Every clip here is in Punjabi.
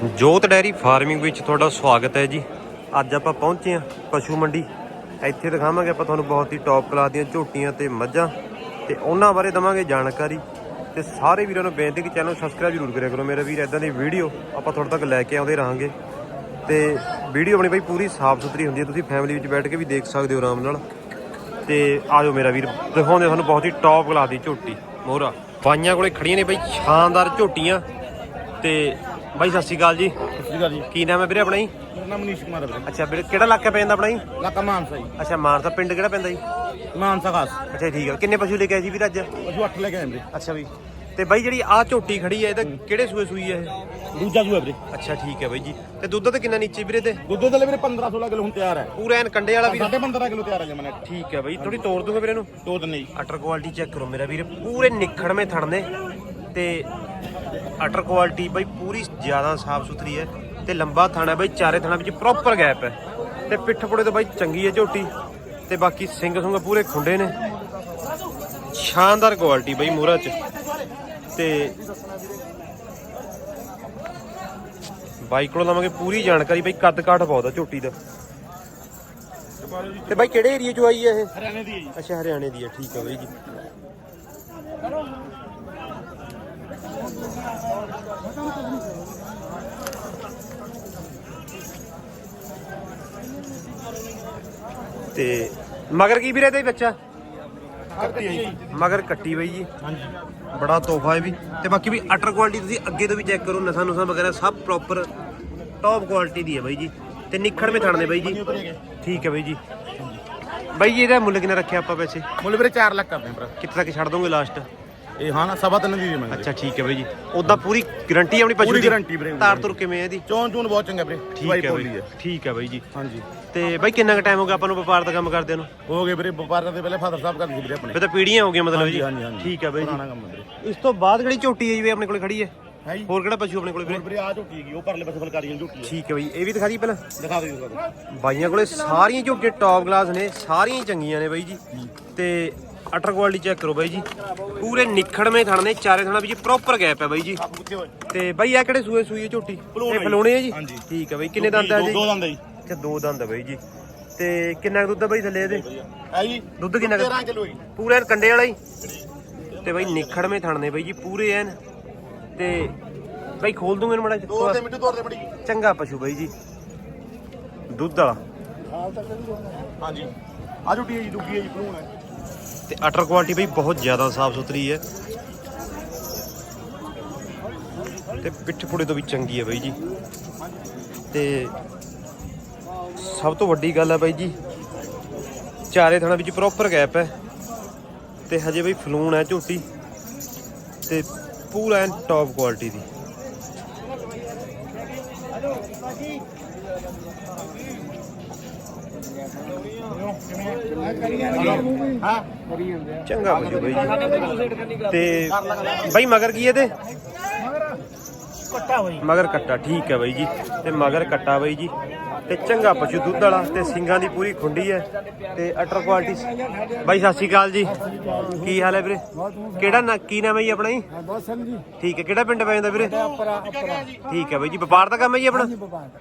ਜੋਤ ਡੈਰੀ ਫਾਰਮਿੰਗ ਵਿੱਚ ਤੁਹਾਡਾ ਸਵਾਗਤ ਹੈ ਜੀ। ਅੱਜ ਆਪਾਂ ਪਹੁੰਚੇ ਹਾਂ ਪਸ਼ੂ ਮੰਡੀ। ਇੱਥੇ ਦਿਖਾਵਾਂਗੇ ਆਪਾਂ ਤੁਹਾਨੂੰ ਬਹੁਤ ਹੀ ਟੌਪ ਕਲਾਸ ਦੀਆਂ ਝੋਟੀਆਂ ਤੇ ਮੱਝਾਂ ਤੇ ਉਹਨਾਂ ਬਾਰੇ ਦਵਾਂਗੇ ਜਾਣਕਾਰੀ। ਤੇ ਸਾਰੇ ਵੀਰਾਂ ਨੂੰ ਬੇਨਤੀ ਕਿ ਚੈਨਲ ਸਬਸਕ੍ਰਾਈਬ ਜ਼ਰੂਰ ਕਰਿਆ ਕਰੋ। ਮੇਰੇ ਵੀਰ ਇਦਾਂ ਦੀ ਵੀਡੀਓ ਆਪਾਂ ਤੁਹਾਡੇ ਤੱਕ ਲੈ ਕੇ ਆਉਂਦੇ ਰਹਾਂਗੇ। ਤੇ ਵੀਡੀਓ ਆਪਣੀ ਬਈ ਪੂਰੀ ਸਾਫ਼ ਸੁਥਰੀ ਹੁੰਦੀ ਹੈ। ਤੁਸੀਂ ਫੈਮਿਲੀ ਵਿੱਚ ਬੈਠ ਕੇ ਵੀ ਦੇਖ ਸਕਦੇ ਹੋ ਆਰਾਮ ਨਾਲ। ਤੇ ਆਜੋ ਮੇਰਾ ਵੀਰ, ਦਿਖਾਉਂਦੇ ਤੁਹਾਨੂੰ ਬਹੁਤ ਹੀ ਟੌਪ ਕਲਾਸ ਦੀ ਝੋਟੀ। ਮੋਹਰਾ ਪਾਈਆਂ ਕੋਲੇ ਖੜੀਆਂ ਨੇ ਬਈ ਸ਼ਾਨਦਾਰ ਝੋਟੀਆਂ। ਤੇ ਬਾਈ ਸਤਿ ਸ਼੍ਰੀ ਅਕਾਲ ਜੀ। ਸਤਿ ਸ਼੍ਰੀ ਅਕਾਲ ਜੀ। ਕੀ ਨਾਮ ਹੈ ਵੀਰੇ ਆਪਣਾ ਜੀ? ਮੇਰਾ ਨਾਮ ਮਨੀਸ਼ ਕੁਮਾਰ ਹੈ ਵੀਰੇ। ਅੱਛਾ ਵੀਰੇ ਕਿਹੜਾ ਇਲਾਕਾ ਪੈ ਜਾਂਦਾ ਆਪਣਾ ਜੀ? ਇਲਾਕਾ ਮਾਨਸਾ ਜੀ। ਅੱਛਾ ਮਾਨਸਾ ਪਿੰਡ ਕਿਹੜਾ ਪੈਂਦਾ ਜੀ? ਮਾਨਸਾ ਖਾਸ। ਅੱਛਾ ਠੀਕ ਹੈ। ਕਿੰਨੇ ਪਸ਼ੂ ਲੈ ਕੇ ਆਏ ਸੀ ਵੀਰ ਅੱਜ? ਅਸੀਂ 8 ਲੈ ਕੇ ਆਏ ਵੀਰੇ। ਅੱਛਾ ਵੀ। ਤੇ ਬਾਈ ਜਿਹੜੀ ਆਹ ਝੋਟੀ ਖੜੀ ਹੈ ਇਹਦਾ ਕਿਹੜੇ ਸੂਏ ਸੂਈ ਹੈ ਇਹ? ਦੂਜਾ ਜੂਆ ਵੀਰੇ। ਅੱਛਾ ਠੀਕ ਹੈ ਬਾਈ ਜੀ। ਤੇ ਦੁੱਧ ਤੇ ਕਿੰਨਾ ਨੀਚੇ ਵੀਰੇ ਤੇ? ਦੁੱਧ ਦੇ ਵੀਰੇ 15 16 ਕਿਲੋ ਹੁਣ ਤਿਆਰ ਹੈ। ਪੂਰਾ ਐਨ ਕੰਡੇ ਵਾਲਾ ਵੀਰ? ਸਾਢੇ 15 ਕਿਲੋ ਤਿਆਰ ਹੈ ਜਮਨੇ ਠੀਕ ਹੈ ਬਾਈ ਥੋੜੀ ਤੋੜ ਦੂੰਗਾ ਵੀਰੇ ਨੂੰ ਦਿਨ ਜੀ। ਅਟਰ ਕੁਆਲਿਟੀ ਚੈੱਕ ਕਰੋ ਮੇਰਾ ਵੀਰ। ਪੂਰੇ ਨਿਖੜਵੇਂ ਥੜਨੇ ਤੇ ਅਟਰ ਕੁਆਲਿਟੀ ਬਾਈ ਪੂਰੀ ਜ਼ਿਆਦਾ ਸਾਫ਼ ਸੁਥਰੀ ਹੈ ਤੇ ਲੰਬਾ ਥਾਣਾ ਬਾਈ ਚਾਰੇ ਥਾਣਾ ਵਿੱਚ ਪ੍ਰੋਪਰ ਗੈਪ ਹੈ। ਤੇ ਪਿੱਠ ਪੁੜੇ ਤੋਂ ਬਾਈ ਚੰਗੀ ਹੈ ਝੋਟੀ ਤੇ ਬਾਕੀ ਸਿੰਘ ਸੁੰਗ ਪੂਰੇ ਖੁੰਡੇ ਨੇ। ਸ਼ਾਨਦਾਰ ਕੁਆਲਿਟੀ ਬਾਈ ਮੋਹਰਾ ਚ। ਤੇ ਬਾਈ ਕੋਲੋਂ ਲਵਾਂਗੇ ਪੂਰੀ ਜਾਣਕਾਰੀ ਬਾਈ ਕੱਦ ਕਾਠ ਬਹੁਤ ਆ ਝੋਟੀ ਦਾ। ਤੇ ਬਾਈ ਕਿਹੜੇ ਏਰੀਆ ਚੋਂ ਆਈ ਹੈ ਇਹ? ਹਰਿਆਣੇ ਦੀ ਹੈ ਜੀ। ਅੱਛਾ ਹਰਿਆਣੇ ਦੀ ਹੈ ਠੀਕ ਹੈ ਬਾਈ ਜੀ। ਤੇ ਮਗਰ ਕੀ ਵੀਰੇ ਤੇ ਬੱਚਾ ਮਗਰ ਕੱਟੀ ਬਾਈ ਜੀ। ਹਾਂਜੀ। ਬੜਾ ਤੋਹਫਾ ਹੈ ਵੀ। ਤੇ ਬਾਕੀ ਵੀ ਅਟਰ ਕੁਆਲਿਟੀ ਤੁਸੀਂ ਅੱਗੇ ਤੋਂ ਵੀ ਚੈੱਕ ਕਰੋ ਨਸਾਂ ਨੁਸਾਂ ਵਗੈਰਾ ਸਭ ਪ੍ਰੋਪਰ ਟੌਪ ਕੁਆਲਿਟੀ ਦੀ ਹੈ ਬਾਈ ਜੀ। ਤੇ ਨਿਖੜ ਮੇ ਥਾਣਦੇ ਬਾਈ ਜੀ। ਠੀਕ ਹੈ ਬਾਈ ਜੀ। ਬਾਈ ਜੀ ਇਹਦਾ ਮੁੱਲ ਕਿੰਨਾ ਰੱਖਿਆ ਆਪਾਂ ਵੈਸੇ? ਮੁੱਲ ਵੀਰੇ 4 ਲੱਖ ਕਰਦੇ ਭਰਾ। ਕਿੱਥੇ ਤੱਕ ਛੱਡ ਦੋਗੇ ਲਾਸਟ ਇਹ ਹਾਂ ਨਾ ਸਵਾ ਤਿੰਨ ਦੀ ਦੇਵਾਂਗੇ ਅੱਛਾ ਠੀਕ ਹੈ ਬਾਈ ਜੀ। ਉਦਾਂ ਪੂਰੀ ਗਾਰੰਟੀ ਆਪਣੀ ਪਸ਼ੂ ਪੂਰੀ guarantee ਵੀਰੇ। ਤਾਰ ਤੁਰ ਕਿਵੇਂ ਹੈ ਇਹਦੀ? ਚੋਣ ਚੂਣ ਬਹੁਤ ਚੰਗਾ ਵੀਰੇ ਠੀਕ ਦਵਾਈ ਹੈ ਪੋਲੀ ਬਾਈ ਹੈ। ਠੀਕ ਹੈ ਬਾਈ ਜੀ। ਹਾਂਜੀ। ਤੇ ਬਾਈ ਕਿੰਨਾ ਕੁ ਟਾਈਮ ਹੋ ਗਿਆ ਆਪਾਂ ਨੂੰ ਵਪਾਰ ਦਾ ਕੰਮ ਕਰਦਿਆਂ ਨੂੰ? ਹੋ ਗਏ ਵੀਰੇ ਵਪਾਰ ਦੇ ਪਹਿਲੇ ਫਾਦਰ ਸਾਹਿਬ ਕਰਦੇ ਸੀ ਵੀਰੇ ਆਪਣੇ। ਫਿਰ ਤਾਂ ਪੀੜੀਆਂ ਹੋ ਗਈਆਂ ਮਤਲਬ ਜੀ। ਹਾਂਜੀ ਹਾਂਜੀ। ਠੀਕ ਹੈ ਬਾਈ ਪੁਰਾਣਾ ਜੀ ਕੰਮ ਹੈ ਵੀਰੇ। ਇਸ ਤੋਂ ਬਾਅਦ ਕਿਹੜੀ ਝੋਟੀ ਹੈ ਜੀ ਵੀ ਆਪਣੇ ਕੋਲ ਖੜੀ ਹੈ? ਹੈ ਜੀ। ਹੋਰ ਕਿਹੜਾ ਪਸ਼ੂ ਆਪਣੇ ਕੋਲ ਹੋਰ ਵੀਰੇ? ਆ ਝੋਟੀ ਗਈ ਉਹ ਪਰਲੇ ਪਾਸੇ ਫਲਕਾਰੀ ਵਾਲੀ ਝੋਟੀ ਹੈ। ਠੀਕ ਹੈ ਬਾਈ ਇਹ ਵੀ ਦਿਖਾ ਦੀ ਪਹਿਲਾਂ? ਦਿਖਾ ਦਿਓ ਬਾਈਆਂ ਕੋਲੇ ਸਾਰੀਆਂ ਝੋਟੀਆਂ ਟੌਪ ਕਲਾਸ ਨੇ ਸਾਰੀਆਂ ਹੀ ਚੰਗੀਆਂ ਨੇ ਬਾਈ ਜੀ। ਤੇ ਅਟਰ ਕੁਆਲਿਟੀ ਚੈੱਕ ਕਰੋ ਬਾਈ ਜੀ। ਪੂਰੇ ਨਿਖੜਵੇਂ ਥਣ ਨੇ ਚਾਰੇ ਥਣਾ ਵਿੱਚ ਪ੍ਰੋਪਰ ਗੈਪ ਹੈ ਬਾਈ ਜੀ। ਤੇ ਬਾਈ ਆ ਕਿਹੜੇ ਸੂਏ ਸੂਈ ਹੈ ਝੋਟੀ? ਇਹ ਫਲੋਣੇ ਹੈ ਜੀ। ਠੀਕ ਹੈ ਬਾਈ ਕਿੰਨੇ ਦੰਦ ਹੈ ਦੋ- ਜੀ ਦੋ ਦੰਦ ਹੈ ਜੀ। ਅੱਛਾ ਦੋ ਦੰਦ ਹੈ ਬਾਈ ਜੀ। ਤੇ ਕਿੰਨਾ ਦੁੱਧ ਹੈ ਬਾਈ ਥੱਲੇ ਇਹਦੇ? ਹੈ ਜੀ ਦੁੱਧ ਕਿੰਨਾ ਕੁ? 13 ਕਿਲੋ ਜੀ। ਪੂਰਾ ਕੰਡੇ ਵਾਲਾ ਹੀ? ਤੇ ਬਾਈ ਨਿਖੜਵੇਂ ਥਣ ਨੇ ਬਾਈ ਜੀ ਪੂਰੇ ਐਨ। ਤੇ ਬਾਈ ਖੋਲ ਦੂੰਗੇ ਇਹਨੂੰ ਮੜਾ ਦੋ ਤੇ ਮਿੱਟੂ ਤੋੜ ਦੇ ਬੜੀ ਚੰਗਾ ਪਸ਼ੂ ਬਾਈ ਜੀ। ਦੁੱਧ ਵਾਲਾ। ਹਾਂਜੀ। ਆ ਝੋਟੀ ਹੈ ਜੀ ਦੁੱਗੀ ਹੈ ਜੀ ਭਰੂਣ ਹੈ। ਤੇ ਅਟਰ ਕੁਆਲਿਟੀ ਬਈ ਬਹੁਤ ਜ਼ਿਆਦਾ ਸਾਫ਼ ਸੁਥਰੀ ਹੈ। ਤੇ ਪਿੱਠ ਪੁੜੇ ਤੋਂ ਵੀ ਚੰਗੀ ਹੈ ਬਾਈ ਜੀ। ਤੇ ਸਭ ਤੋਂ ਵੱਡੀ ਗੱਲ ਹੈ ਬਾਈ ਜੀ, ਚਾਰੇ ਥਣਾ ਵਿੱਚ ਪ੍ਰੋਪਰ ਗੈਪ ਹੈ। ਤੇ ਹਜੇ ਬਈ ਫਲੂਨ ਹੈ ਝੋਟੀ, ਤੇ ਪੂਰਾ ਐਨ ਟੌਪ ਕੁਆਲਿਟੀ ਦੀ। ਹਾਂ ਚੰਗਾ ਬਾਈ। ਜੀ ਤੇ ਬਾਈ ਮਗਰ ਕੀ ਇਹਦੇ? ਕੱਟਾ ਹੋਈ ਮਗਰ ਕੱਟਾ ਠੀਕ ਹੈ ਬਾਈ ਜੀ। ਤੇ ਮਗਰ ਕੱਟਾ ਬਾਈ ਜੀ। ਤੇ ਚੰਗਾ ਪਸ਼ੂ ਦੁੱਧ ਵਾਲਾ ਤੇ ਸਿੰਗਾਂ ਦੀ ਪੂਰੀ ਖੁੰਡੀ ਹੈ ਤੇ ਅਟਰ ਕੁਆਲਿਟੀ ਬਾਈ ਸਤਿ ਸ਼੍ਰੀ ਅਕਾਲ ਜੀ। ਕੀ ਹਾਲ ਹੈ ਵੀਰੇ? ਕਿਹੜਾ ਨਾ ਕੀ ਨਾਮ ਹੈ ਜੀ ਆਪਣਾ ਜੀ? ਸਿੰਘ ਠੀਕ ਹੈ ਕਿਹੜਾ ਪਿੰਡ ਪੈ ਜਾਂਦਾ ਵੀਰੇ? ਠੀਕ ਹੈ ਬਾਈ ਜੀ ਵਪਾਰ ਦਾ ਕੰਮ ਹੈ ਜੀ ਆਪਣਾ?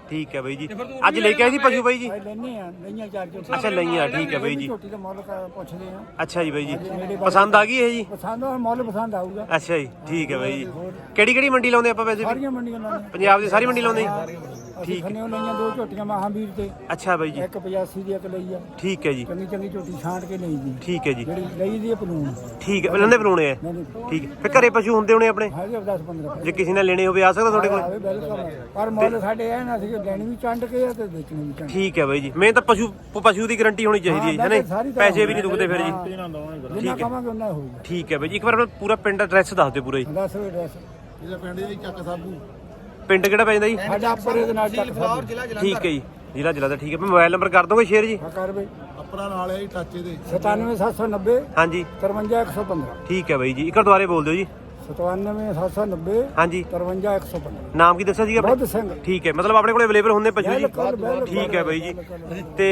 ਠੀਕ ਹੈ ਬਾਈ ਜੀ। ਅੱਜ ਲੈ ਕੇ ਆਏ ਸੀ ਪਸ਼ੂ ਬਾਈ ਜੀ? ਅੱਛਾ ਲਈਆਂ ਠੀਕ ਹੈ ਬਾਈ ਜੀ। ਅੱਛਾ ਜੀ ਬਾਈ ਜੀ। ਪਸੰਦ ਆ ਗਈ ਇਹ ਜੀ? ਪਸੰਦ ਆ ਮੁੱਲ ਪਸੰਦ ਆਊਗਾ। ਅੱਛਾ ਜੀ ਠੀਕ ਹੈ ਬਾਈ ਜੀ। ਕਿਹੜੀ ਕਿਹੜੀ ਮੰਡੀ ਲਾਉਂਦੇ ਆਪਾਂ ਵੈਸੇ ਸਾਰੀਆਂ ਮੰਡੀਆਂ ਨਾਲ ਪੰਜਾਬ ਦੀ ਸਾਰੀ ਮੰਡੀ ਲਾਉਂਦੇ ਜੀ? ਠੀਕ ਖੰਨੇ ਲਈਆਂ ਦੋ ਝੋਟੀਆਂ ਮਹਾਂਵੀਰ ਤੇ। ਅੱਛਾ ਬਾਈ ਜੀ। ਇੱਕ 85 ਦੀ ਇੱਕ ਲਈ ਆ। ਠੀਕ ਹੈ ਜੀ। ਚੰਗੀ ਚੰਗੀ ਝੋਟੀ ਛਾਂਟ ਕੇ ਲਈ ਦੀ ਠੀਕ ਹੈ ਜੀ। ਜਿਹੜੀ ਲਈ ਦੀ ਆ ਪਲੂਣ ਠੀਕ ਹੈ। ਲੰਦੇ ਬਣਾਉਣੇ ਆ। ਨਹੀਂ ਨਹੀਂ ਠੀਕ ਹੈ। ਫਿਰ ਘਰੇ ਪਸ਼ੂ ਹੁੰਦੇ ਹੋਣੇ ਆਪਣੇ? ਹੈਗੇ 10 15 ਜੇ ਕਿਸੇ ਨੇ ਲੈਣੇ ਹੋਵੇ ਆ ਸਕਦਾ ਤੁਹਾਡੇ ਕੋਲ? ਆਵੇ ਬਿਲਕੁਲ ਪਰ ਮੁੱਲ ਸਾਡੇ ਐ ਨਾ ਸੀ ਕਿ ਲੈਣੀ ਵੀ ਚੰਡ ਕੇ ਆ ਤੇ ਵੇਚਣੀ ਵੀ ਚੰਡ। ਠੀਕ ਹੈ ਬਾਈ ਜੀ। ਮੈਂ ਤਾਂ ਪਸ਼ੂ ਪ- ਪਸ਼ੂ ਦੀ ਗਾਰੰਟੀ ਹੋਣੀ ਚਾਹੀਦੀ ਹੈ ਹੈ ਨਹੀਂ ਤਰ੍ਹਾਂ ਪੈਸੇ ਵੀ ਨਹੀਂ ਦੁਖਦੇ ਫਿਰ ਜੀ। ਜਿੰਨਾ ਕਵਾਂਗੇ ਉਹਨਾਂ ਹੋਊਗਾ। ਠੀਕ ਹੈ ਬਾਈ ਜੀ। ਇੱਕ ਵਾਰ ਆਪਣਾ ਪੂਰਾ ਪਿੰਡ ਐਡਰੈਸ ਦੱਸ ਦਿਓ ਪੂਰਾ ਜੀ। ਦੱਸ ਵੇ ਐਡਰੈਸ ਇਹਦਾ ਪਿੰਡ ਜੀ ਚੱਕ ਸਾਬੂ। ਪਿੰਡ ਕਿਹੜਾ ਪੈ ਜਾਂਦਾ ਜੀ? ਸਾਡਾ ਆਪਰੇ ਦੇ ਨਾਲ ਚੱਕ ਸਾਡੀ ਠੀਕ ਹੈ ਜੀ ਜ਼ਿਲ੍ਹਾ ਜ਼ਿਲ੍ਹਾ ਦਾ ਠੀਕ ਹੈ। ਮੈਂ ਮੋਬਾਈਲ ਨੰਬਰ ਕਰ ਦੋਗੇ ਸ਼ੇਅਰ ਜੀ? ਹਾਂ ਕਰ ਬਈ। ਆਪਣਾ ਨਾਲ ਹੈ ਜੀ ਟਾਚੇ ਦੇ। 97790 ਹਾਂਜੀ। 53115 ਠੀਕ ਹੈ ਬਾਈ ਜੀ ਇੱਕ ਵਾਰ ਦੁਬਾਰੇ ਬੋਲ ਦਿਓ ਜੀ। 97790 ਹਾਂਜੀ। 53115 ਨਾਮ ਕੀ ਦੱਸਿਆ ਸੀਗਾ? ਬੁੱਧ ਸਿੰਘ। ਠੀਕ ਹੈ ਮਤਲਬ ਆਪਣੇ ਕੋਲ ਅਵੇਲੇਬਲ ਹੁੰਦੇ ਪਸ਼ੂ ਜੀ। ਬਿਲਕੁਲ ਬਿਲਕੁਲ। ਠੀਕ ਹੈ ਬਾਈ ਜੀ। ਤੇ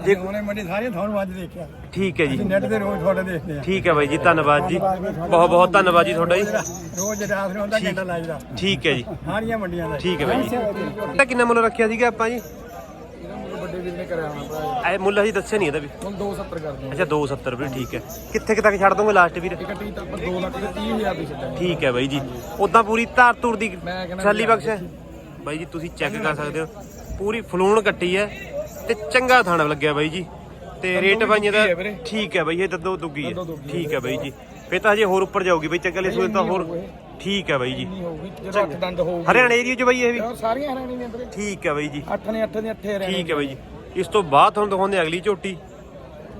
ਜੇ ਉਹਨੇ ਮੰਡੀ ਸਾਰੀਆਂ ਤੁਹਾਨੂੰ ਅੱਜ ਦੇਖਿਆ। ਠੀਕ ਹੈ ਜੀ। ਨੈਟ ਤੇ ਰੋਜ਼ ਤੁਹਾਡੇ ਦੇਖਦੇ ਆ ਠੀਕ ਹੈ ਬਾਈ ਜੀ ਧੰਨਵਾਦ ਜੀ। ਬਹੁਤ ਬਹੁਤ ਧੰਨਵਾਦ ਜੀ ਤੁਹਾਡਾ ਜੀ। ਰੋਜ਼ ਰਾਤ ਨੂੰ ਹੁੰਦਾ ਘੰਟਾ ਲਾਈਦਾ। ਠੀਕ ਹੈ ਜੀ। ਸਾਰੀਆਂ ਮੰਡੀਆਂ ਦਾ। ਠੀਕ ਹੈ ਬਾਈ ਜੀ। ਇਹ ਕਿੰਨਾ ਮੁੱਲ ਰੱਖਿਆ ਸੀਗਾ ਆਪਾਂ ਜੀ? ਵੱਡੇ ਵੀਰ ਨੇ ਕਰਿਆ ਹੋਣਾ ਭਰਾ ਇਹ ਮੁੱਲ ਅਸੀਂ ਦੱਸਿਆ ਨਹੀਂ ਇਹਦਾ ਵੀ। ਹੁਣ 270 ਕਰਦੇ ਅੱਛਾ 270 ਰੁਪਏ ਠੀਕ ਹੈ। ਕਿੱਥੇ ਕੁ ਤੱਕ ਛੱਡ ਦੋਗੇ ਲਾਸਟ ਵੀਰ? ਆ ਕੱਟੀ ਤਾਂ 2 ਲੱਖ ਤੇ 30000 ਦੀ ਛੱਡਾਂਗੇ। ਠੀਕ ਹੈ ਬਾਈ ਜੀ। ਉਦਾਂ ਪੂਰੀ ਧਾਰ ਧੂਰ ਦੀ ਛਾਲੀ ਬਖਸ਼ ਬਾਈ ਜੀ ਤੁਸੀਂ ਚੈੱਕ ਕਰ ਸਕਦੇ ਹੋ। ਪੂਰੀ ਫਲੂਣ ਕੱਟੀ ਹੈ। ਤੇ ਚੰਗਾ ਥਾਣਾ ਲੱਗਿਆ ਬਾਈ ਜੀ। ਤੇ ਰੇਟ ਬਾਈਆਂ ਦਾ ਹੈ ਵੀਰੇ। ਠੀਕ ਹੈ ਬਾਈ ਇਹ ਦੰਦੋ ਦੁੱਗੀ ਹੈ। ਠੀਕ ਹੈ ਬਾਈ ਜੀ। ਫੇ ਤਾਂ ਹਜੇ ਹੋਰ ਉੱਪਰ ਜਾਊਗੀ ਬਾਈ ਚੱਕਲੇ ਸੂਏ ਤਾਂ ਹੋਰ ਠੀਕ ਹੈ ਬਾਈ ਜੀ। ਹਰਿਆਣਾ ਏਰੀਆ ਚ ਬਾਈ ਇਹ ਵੀ। ਸਾਰੀਆਂ ਹਰਿਆਣੇ ਠੀਕ ਹੈ ਬਾਈ ਜੀ। ਨੇ ਦੇ ਹਰਿਆਣੇ ਠੀਕ ਹੈ ਬਾਈ ਜੀ। ਇਸ ਤੋਂ ਬਾਅਦ ਤੁਹਾਨੂੰ ਦਿਖਾਉਂਦੇ ਅਗਲੀ ਝੋਟੀ।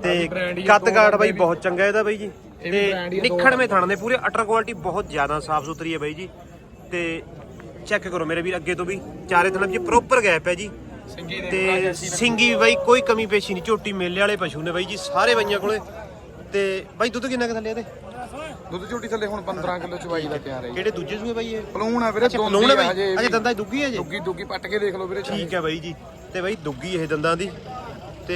ਤੇ ਨੰਬਰ ਬਾਈ। ਬਹੁਤ ਚੰਗਾ ਇਹਦਾ ਬਾਈ ਜੀ। ਤੇ ਨਿਖੜਵੇਂ ਥਣ ਦੇ ਪੂਰੇ ਅਟਰ ਕੁਆਲਿਟੀ ਬਹੁਤ ਜ਼ਿਆਦਾ ਸਾਫ਼ ਸੁਥਰੀ ਹੈ ਬਾਈ ਜੀ। ਤੇ ਚੈੱਕ ਕਰੋ ਮੇਰੇ ਵੀਰ ਅੱਗੇ ਤੋਂ ਵੀ ਚਾਰੇ ਥਣਾਂ ਵਿੱਚ ਪ੍ਰੋਪਰ ਗੈਪ ਹੈ ਜੀ। ਤੇ ਸਿੰਗੀ ਬਾਈ ਕੋਈ ਕਮੀ ਪੇਸ਼ੀ ਨਹੀਂ ਝੋਟੀ ਮੇਲੇ ਵਾਲੇ ਪਸ਼ੂ ਨੇ ਬਾਈ ਜੀ ਸਾਰੇ ਬਾਈਆਂ ਕੋਲੇ। ਤੇ ਬਾਈ ਦੁੱਧ ਕਿੰਨਾ ਕੁ ਥੱਲੇ ਇਹਦੇ? ਦੁੱਧ ਝੋਟੀ ਥੱਲੇ ਹੁਣ 15 ਕਿਲੋ ਚਵਾਈ ਦਾ ਤਿਆਰ ਹੈ ਜੀ। ਕਿਹੜੇ ਦੂਜੇ ਸੂਏ ਬਾਈ ਇਹ? ਪਲੂਣ ਹੈ ਵੀਰੇ ਆ ਬਾਈ। ਹਜੇ ਅਜੇ ਦੰਦਾਂ ਦੁੱਗੀ ਹੈ ਜੀ? ਦੁੱਗੀ ਦੁੱਗੀ ਪੱਟ ਕੇ ਦੇਖ ਲਓ ਵੀਰੇ ਠੀਕ ਹੈ ਬਾਈ ਜੀ। ਤੇ ਬਾਈ ਦੁੱਗੀ ਇਹ ਦੰਦਾਂ ਦੀ। ਤੇ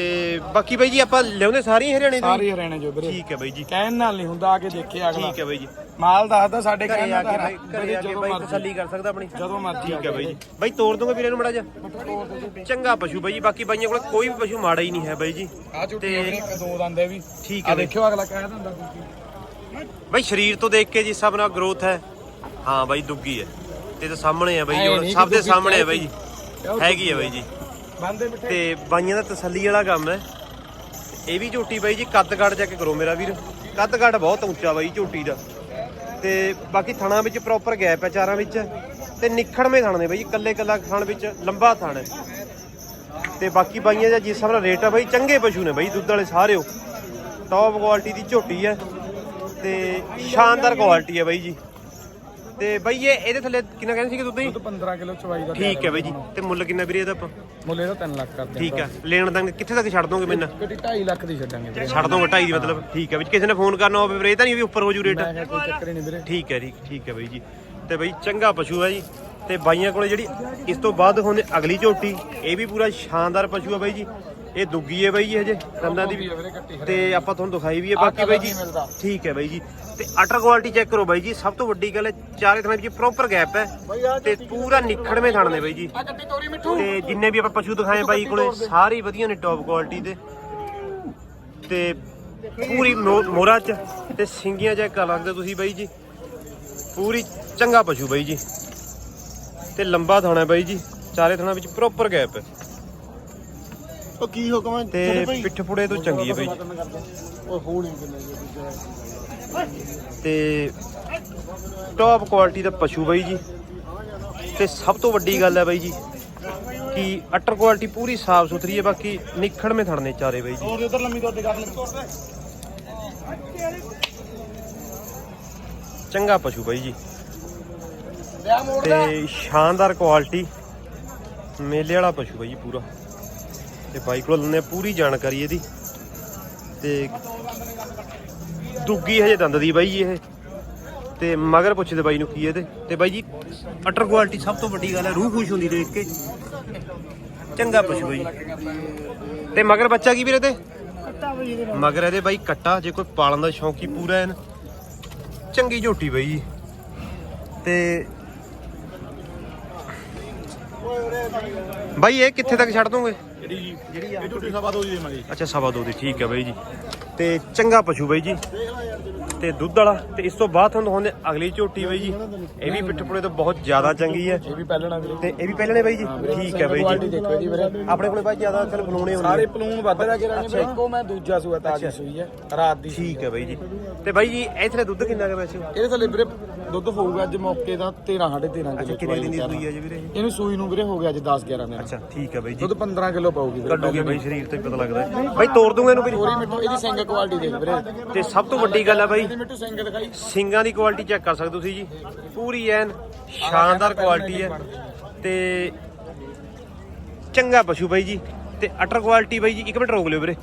ਬਾਕੀ ਬਾਈ ਜੀ ਆਪਾਂ ਲਿਆਉਂਦੇ ਸਾਰੀਆਂ ਹਰਿਆਣੇ ਤੋਂ ਸਾਰੇ ਹਰਿਆਣੇ ਜੋ ਵੀਰੇ। ਠੀਕ ਹੈ ਬਾਈ ਜੀ। ਕਹਿਣ ਨਾਲ ਨਹੀਂ ਹੁੰਦਾ ਆ ਕੇ ਦੇਖੇ ਅਗਲਾ। ਠੀਕ ਹੈ ਬਾਈ ਜੀ। ਮਾਲ ਦੱਸਦਾ ਸਾਡੇ ਘਰੇ ਆ ਕੇ ਬਾਈ ਘਰੇ ਆ ਕੇ ਬਾਈ ਤਸੱਲੀ ਕਰ ਸਕਦਾ ਆਪਣੀ। ਜਦੋਂ ਮਰਜ਼ੀ ਠੀਕ ਹੈ ਬਾਈ ਜੀ। ਬਾਈ ਤੋੜ ਦੂੰਗਾ ਵੀਰੇ ਨੂੰ ਮੜਾ ਜਾ ਚੰਗਾ ਪਸ਼ੂ ਬਾਈ ਜੀ ਬਾਕੀ ਬਾਈਆਂ ਕੋਲ ਕੋਈ ਵੀ ਪਸ਼ੂ ਮਾੜਾ ਹੀ ਨਹੀਂ ਹੈ ਬਾਈ ਜੀ। ਆ ਤੇ- ਦੋ ਦੰਦੇ ਵੀ। ਠੀਕ ਆ ਹੈ ਦੇਖਿਓ ਅਗਲਾ ਕਹਿ ਦਿੰਦਾ ਬਾਈ ਸਰੀਰ ਤੋਂ ਦੇਖ ਕੇ ਜੀ ਸਭ ਨਾਲ ਗਰੋਥ ਹੈ। ਹਾਂ ਬਾਈ ਦੁੱਗੀ ਹੈ। ਤੇ ਤਾਂ ਸਾਹਮਣੇ ਹੈ ਬਾਈ ਸਭ ਦੇ ਸਾਹਮਣੇ ਹੈ ਬਾਈ ਜੀ। ਹੈਗੀ ਹੈ ਬਾਈ ਜੀ। ਬੰਦੇ ਮਿੱਠੇ? ਤੇ ਬਾਈਆਂ ਦਾ ਤਸੱਲੀ ਵਾਲਾ ਕੰਮ ਹੈ। ਇਹ ਵੀ ਝੋਟੀ ਬਾਈ ਜੀ ਕੱਦ ਕੱਟ ਜਾ ਕਰੋ ਮੇਰਾ ਵੀਰ। ਕੱਦ ਕੱਟ ਬਹੁਤ ਉੱਚਾ ਬਾਈ ਝੋਟੀ ਦਾ। ਤੇ ਬਾਕੀ ਥਣਾ ਵਿੱਚ ਪ੍ਰੋਪਰ ਗੈਪ ਹੈ ਚਾਰਾਂ ਵਿੱਚ। ਤੇ ਨਿਖੜਵੇਂ ਥਣ ਨੇ ਬਾਈ ਇਕੱਲੇ ਇਕੱਲਾ ਥਣ ਵਿੱਚ ਲੰਬਾ ਥਣ ਹੈ। ਤੇ ਬਾਕੀ ਬਾਈਆਂ ਦਾ ਜਿਸ ਹਿਸਾਬ ਨਾਲ ਰੇਟ ਹੈ ਬਾਈ, ਚੰਗੇ ਪਸ਼ੂ ਨੇ ਬਾਈ, ਦੁੱਧ ਵਾਲੇ ਸਾਰੇ ਹੋ ਟੌਪ ਕੁਆਲਿਟੀ ਦੀ ਝੋਟੀ ਹੈ। ਤੇ ਸ਼ਾਨਦਾਰ ਕੁਆਲਿਟੀ ਹੈ ਬਾਈ ਜੀ। ਤੇ ਬਾਈ ਇਹ ਇਹਦੇ ਥੱਲੇ ਕਿੰਨਾ ਕਹਿੰਦੇ ਸੀਗੇ ਦੁੱਧ ਜੀ? ਦੁੱਧ 15 ਕਿਲੋ ਚਵਾਈ ਦਾ ਠੀਕ ਹੈ ਬਾਈ ਜੀ। ਤੇ ਮੁੱਲ ਕਿੰਨਾ ਵੀਰੇ ਇਹਦਾ ਆਪਾਂ? ਮੁੱਲ ਇਹਦਾ 3 ਲੱਖ ਕਰਦੇ ਠੀਕ ਹੈ। ਲੈਣ ਦਾ ਕਿੱਥੇ ਤੱਕ ਛੱਡ ਦੋਗੇ ਮੈਨੂੰ? ਗੱਡੀ 2.5 ਲੱਖ ਦੀ ਛੱਡਾਂਗੇ ਵੀਰੇ। ਛੱਡ ਦੋਗੇ ਢਾਈ ਦੀ ਮਤਲਬ। ਠੀਕ ਹੈ ਵੀ ਕਿਸੇ ਨੇ ਫੋਨ ਕਰਨਾ ਹੋਵੇ ਇਹ ਤਾਂ ਨਹੀਂ ਵੀ ਉੱਪਰ ਹੋ ਜੂ ਰੇਟ। ਕੋਈ ਚੱਕਰ ਨਹੀਂ ਵੀਰੇ। ਠੀਕ ਹੈ ਠੀਕ ਠੀਕ ਹੈ ਬਾਈ ਜੀ। ਤੇ ਬਾਈ ਚੰਗਾ ਪਸ਼ੂ ਹੈ ਜੀ। ਤੇ ਬਾਈਆਂ ਕੋਲੇ ਜਿਹੜੀ ਇਸ ਤੋਂ ਬਾਅਦ ਹੁਣ ਅਗਲੀ ਝੋਟੀ ਇਹ ਵੀ ਪੂਰਾ ਸ਼ਾਨਦਾਰ ਪਸ਼ੂ ਹੈ ਬਾਈ ਜੀ। ਇਹ ਦੁੱਗੀ ਹੈ ਬਾਈ ਜੀ ਹਜੇ ਦੰਦਾਂ ਦੀ ਵੀ ਤੇ ਆਪਾਂ ਤੁਹਾਨੂੰ ਦਿਖਾਈ ਵੀ ਹੈ ਬਾਕੀ ਬਾਈ ਜੀ ਠੀਕ ਹੈ ਬਾਈ ਜੀ। ਤੇ ਅਟਰ ਕੁਆਲਿਟੀ ਚੈੱਕ ਕਰੋ ਬਾਈ ਜੀ ਸਭ ਤੋਂ ਵੱਡੀ ਗੱਲ ਹੈ ਚਾਰੇ ਥਾਂ ਵਿੱਚ ਪ੍ਰੋਪਰ ਗੈਪ ਹੈ। ਤੇ ਪੂਰਾ ਨਿਖੜਵੇਂ ਥਣ ਨੇ ਬਾਈ ਜੀ। ਤੇ ਜਿੰਨੇ ਵੀ ਆਪਾਂ ਪਸ਼ੂ ਦਿਖਾਏ ਬਾਈ ਕੋਲੇ ਸਾਰੇ ਵਧੀਆ ਨੇ ਟੌਪ ਕੁਆਲਿਟੀ ਦੇ। ਤੇ ਪੂਰੀ ਮੋ- ਮੋਹਰਾ ਚ ਤੇ ਸਿੰਗੀਆਂ ਚੈੱਕ ਕਰ ਹੋ ਤੁਸੀਂ ਬਾਈ ਜੀ। ਪੂਰੀ ਚੰਗਾ ਪਸ਼ੂ ਬਾਈ ਜੀ। ਤੇ ਲੰਬਾ ਥਾਣਾ ਬਾਈ ਜੀ ਚਾਰੇ ਥਾਣਾ ਵਿੱਚ ਪ੍ਰੋਪਰ ਗੈਪ ਹੈ। ਉਹ ਕੀ ਹੁਕਮ ਹੈ? ਤੇ ਪਿੱਠ ਪੁੜੇ ਤੋਂ ਚੰਗੀ ਹੈ ਬਾਈ ਉਹ ਹੋਣੀ ਕਿੰਨੇ ਤੇ ਟੌਪ ਕੁਆਲਿਟੀ ਦਾ ਪਸ਼ੂ ਬਾਈ ਜੀ। ਤੇ ਸਭ ਤੋਂ ਵੱਡੀ ਗੱਲ ਹੈ ਬਾਈ ਜੀ ਕਿ ਅਟਰ ਕੁਆਲਿਟੀ ਪੂਰੀ ਸਾਫ਼ ਸੁਥਰੀ ਹੈ ਬਾਕੀ ਨਿਖੜਵੇਂ ਥੜਨੇ ਚਾਰੇ ਬਾਈ ਜੀ। ਹੋਰ ਉਧਰ ਲੰਮੀ ਤੁਹਾਡੇ ਕਰ ਲੈ ਚੰਗਾ ਪਸ਼ੂ ਬਾਈ ਜੀ। ਤੇ ਸ਼ਾਨਦਾਰ ਕੁਆਲਿਟੀ ਮੇਲੇ ਵਾਲਾ ਪਸ਼ੂ ਬਾਈ ਜੀ ਪੂਰਾ। ਤੇ ਬਾਈ ਕੋਲ ਲੈਣੇ ਪੂਰੀ ਜਾਣਕਾਰੀ ਇਹਦੀ। ਤੇ ਦੁੱਗੀ ਹਜੇ ਦੰਦ ਦੀ ਬਾਈ ਇਹ। ਤੇ ਮਗਰ ਪੁੱਛਦੇ ਬਾਈ ਨੂੰ ਕੀ ਇਹਦੇ। ਤੇ ਬਾਈ ਜੀ ਅਟਰ ਕੁਆਲਿਟੀ ਸਭ ਤੋਂ ਵੱਡੀ ਗੱਲ ਹੈ ਰੂਹ ਖੁਸ਼ ਹੁੰਦੀ ਦੇਖ ਕੇ। ਚੰਗਾ ਪਸ਼ੂ ਬਾਈ। ਤੇ ਮਗਰ ਬੱਚਾ ਕੀ ਵੀਰੇ ਤੇ ਮਗਰ ਇਹਦੇ ਬਾਈ ਕੱਟਾ ਜੇ ਕੋਈ ਪਾਲਣ ਦਾ ਸ਼ੌਂਕੀ ਪੂਰਾ ਹੈ ਚੰਗੀ ਝੋਟੀ ਬਾਈ ਜੀ। ਤੇ ਬਾਈ ਇਹ ਕਿੱਥੇ ਤੱਕ ਛੱਡ ਦੋਗੇ? ਜਿਹੜੀ ਜੀ ਜਿਹੜੀ ਆ ਇਹ ਝੂਠੀ ਸਭਾ ਦੋ ਜੀ ਦੇਵਾਂਗੇ ਅੱਛਾ ਸਵਾ ਦੋ ਦੀ ਠੀਕ ਹੈ ਬਾਈ ਜੀ। ਤੇ ਚੰਗਾ ਪਸ਼ੂ ਬਾਈ ਜੀ। ਤੇ ਦੁੱਧ ਵਾਲਾ ਤੇ ਇਸ ਤੋਂ ਬਾਅਦ ਤੁਹਾਨੂੰ ਦਿਖਾਉਂਦੇ ਅਗਲੀ ਝੋਟੀ ਬਾਈ ਜੀ। ਇਹ ਵੀ ਪਿੱਠਪੁੜੇ ਤੋਂ ਬਹੁਤ ਜ਼ਿਆਦਾ ਚੰਗੀ ਹੈ। ਇਹ ਵੀ ਪਹਿਲਣਾ ਵੀਰੇ। ਤੇ ਇਹ ਵੀ ਪਹਿਲੇ ਨੇ ਬਾਈ ਜੀ। ਠੀਕ ਹੈ ਬਾਈ ਜੀ। ਦੇਖੋ ਜੀ ਵੀਰੇ। ਆਪਣੇ ਕੋਲੇ ਬਾਈ ਜ਼ਿਆਦਾ ਚਲ ਬਲੂਣੇ ਹੁੰਦੇ ਸਾਰੇ ਆ। ਪਲੂਣ ਵੱਧ ਲੱਗੇ ਰਹਿਣੇ ਵੀਰੇ? ਇੱਕੋ ਮੈਂ ਦੂਜਾ ਸੂਆ ਤਾਜੀ ਸੂਈ ਹੈ। ਰਾਤ ਦੀ ਠੀਕ ਹੈ ਬਾਈ ਜੀ। ਤੇ ਬਾਈ ਜੀ ਇੱਥੇ ਦੁੱਧ ਕਿੰਨਾ ਹੈ ਵੈਸੇ? ਇਹਦੇ ਥੱਲੇ ਵੀਰੇ ਦੁੱਧ ਹੋਊਗਾ ਅੱਜ ਮੌਕੇ ਦਾ 13 13.5 ਅੱਛਾ ਕਿਲੋ ਕਿੰਨੇ ਦਿਨ ਦੀ ਸੂਈ ਹੈ ਜੀ ਵੀਰੇ? ਇਹ? ਇਹਨੂੰ ਸੂਈ ਨੂੰ ਵੀਰੇ ਹੋ ਗਿਆ ਅੱਜ 10 11 ਦਿਨ। ਅੱਛਾ ਠੀਕ ਹੈ ਬਾਈ ਜੀ। ਦੁੱਧ 15 ਕਿਲੋ ਪਾਊਗੀ ਵੀਰੇ। ਕੱਢੋਗੇ ਬਾਈ ਸਰੀਰ ਤੇ ਪਤਾ ਲੱਗਦਾ ਹੈ। ਬਾਈ ਤੋੜ ਦੂੰਗਾ ਇਹਨੂੰ ਵੀਰੇ। ਤੋਰੀ ਮਿੱਠੂ ਇਹਦੀ ਸਿੰਗ ਕੁਆਲਿਟੀ ਦੇਖ ਵੀਰੇ। ਤੇ ਸਭ ਤੋਂ ਵੱਡੀ ਗੱਲ ਹੈ ਬਾਈ ਮਿੱਠੂ ਸਿੰਗ ਦਿਖਾਈ। ਸਿੰਗਾਂ ਦੀ ਕੁਆਲਿਟੀ ਚੈੱਕ ਕਰ ਸਕਦੇ ਹੋ ਤੁਸੀਂ ਜੀ। ਪੂਰੀ ਐਨ ਸ਼ਾਨਦਾਰ ਕੁਆਲਿਟੀ ਹੈ। ਤੇ ਚੰਗਾ ਪਸ਼ੂ ਬਾਈ ਜੀ। ਤੇ ਅਟਰ ਕੁਆਲਿਟੀ ਬਾਈ ਜੀ ਇੱਕ ਮਿੰਟ ਰੋਕ ਲਿਓ ਵੀਰੇ।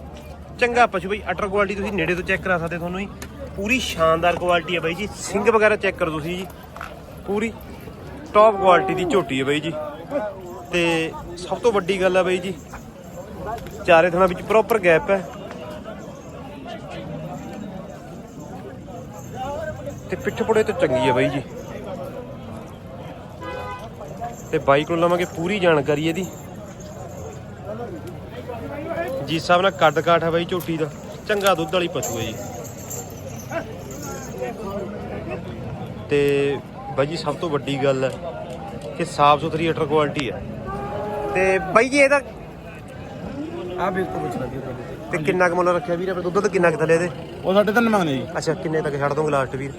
ਚੰਗਾ ਪਸ਼ੂ ਬਾਈ ਅਟਰ ਕੁਆਲਿਟੀ ਤੁਸੀਂ ਨੇੜੇ ਤੋਂ ਚੈੱਕ ਕਰਾ ਸਕਦੇ ਤੁਹਾਨੂੰ ਜੀ। ਪੂਰੀ ਸ਼ਾਨਦਾਰ ਕੁਆਲਿਟੀ ਹੈ ਬਾਈ ਜੀ। ਸਿੰਗ ਵਗੈਰਾ ਚੈੱਕ ਕਰੋ ਤੁਸੀਂ ਜੀ। ਪੂਰੀ ਟੌਪ ਕੁਆਲਿਟੀ ਦੀ ਝੋਟੀ ਹੈ ਬਾਈ ਜੀ। ਤੇ ਸਭ ਤੋਂ ਵੱਡੀ ਗੱਲ ਹੈ ਬਾਈ ਜੀ, ਚਾਰੇ ਥਣਾ ਵਿੱਚ ਪ੍ਰੋਪਰ ਗੈਪ ਹੈ। ਤੇ ਪਿੱਠ ਪੁੜੇ ਤੋਂ ਚੰਗੀ ਹੈ ਬਾਈ ਜੀ। ਤੇ ਬਾਈਕ ਕੋਲ ਲਵਾਂਗੇ ਪੂਰੀ ਜਾਣਕਾਰੀ ਇਹਦੀ। ਜਿਸ ਹਿਸਾਬ ਨਾਲ ਕੱਦ ਕਾਠ ਹੈ ਬਾਈ ਝੋਟੀ ਦਾ, ਚੰਗਾ ਦੁੱਧ ਵਾਲੀ ਪਸ਼ੂ ਹੈ ਜੀ। ਤੇ ਬਾਈ ਜੀ ਸਭ ਤੋਂ ਵੱਡੀ ਗੱਲ ਹੈ ਕਿ ਸਾਫ਼ ਸੁਥਰੀ ਅਟਰ ਕੁਆਲਿਟੀ ਹੈ। ਤੇ ਬਾਈ ਜੀ ਇਹਦਾ ਆ ਵੀਰ ਤੋਂ ਪੁੱਛ ਲੱਗੀ ਤੇ ਕਿੰਨਾ ਕੁ ਮੁੱਲ ਰੱਖਿਆ ਵੀਰ? ਆਪਣੇ ਦੁੱਧ ਤੇ ਕਿੰਨਾ ਕੁ ਥੱਲੇ ਇਹਦੇ? ਉਹ ਸਾਡੇ ਤਿੰਨ ਮੰਗਦੇ ਜੀ। ਅੱਛਾ ਕਿੰਨੇ ਤੱਕ ਛੱਡ ਦੋਗੇ ਲਾਸਟ ਵੀਰ?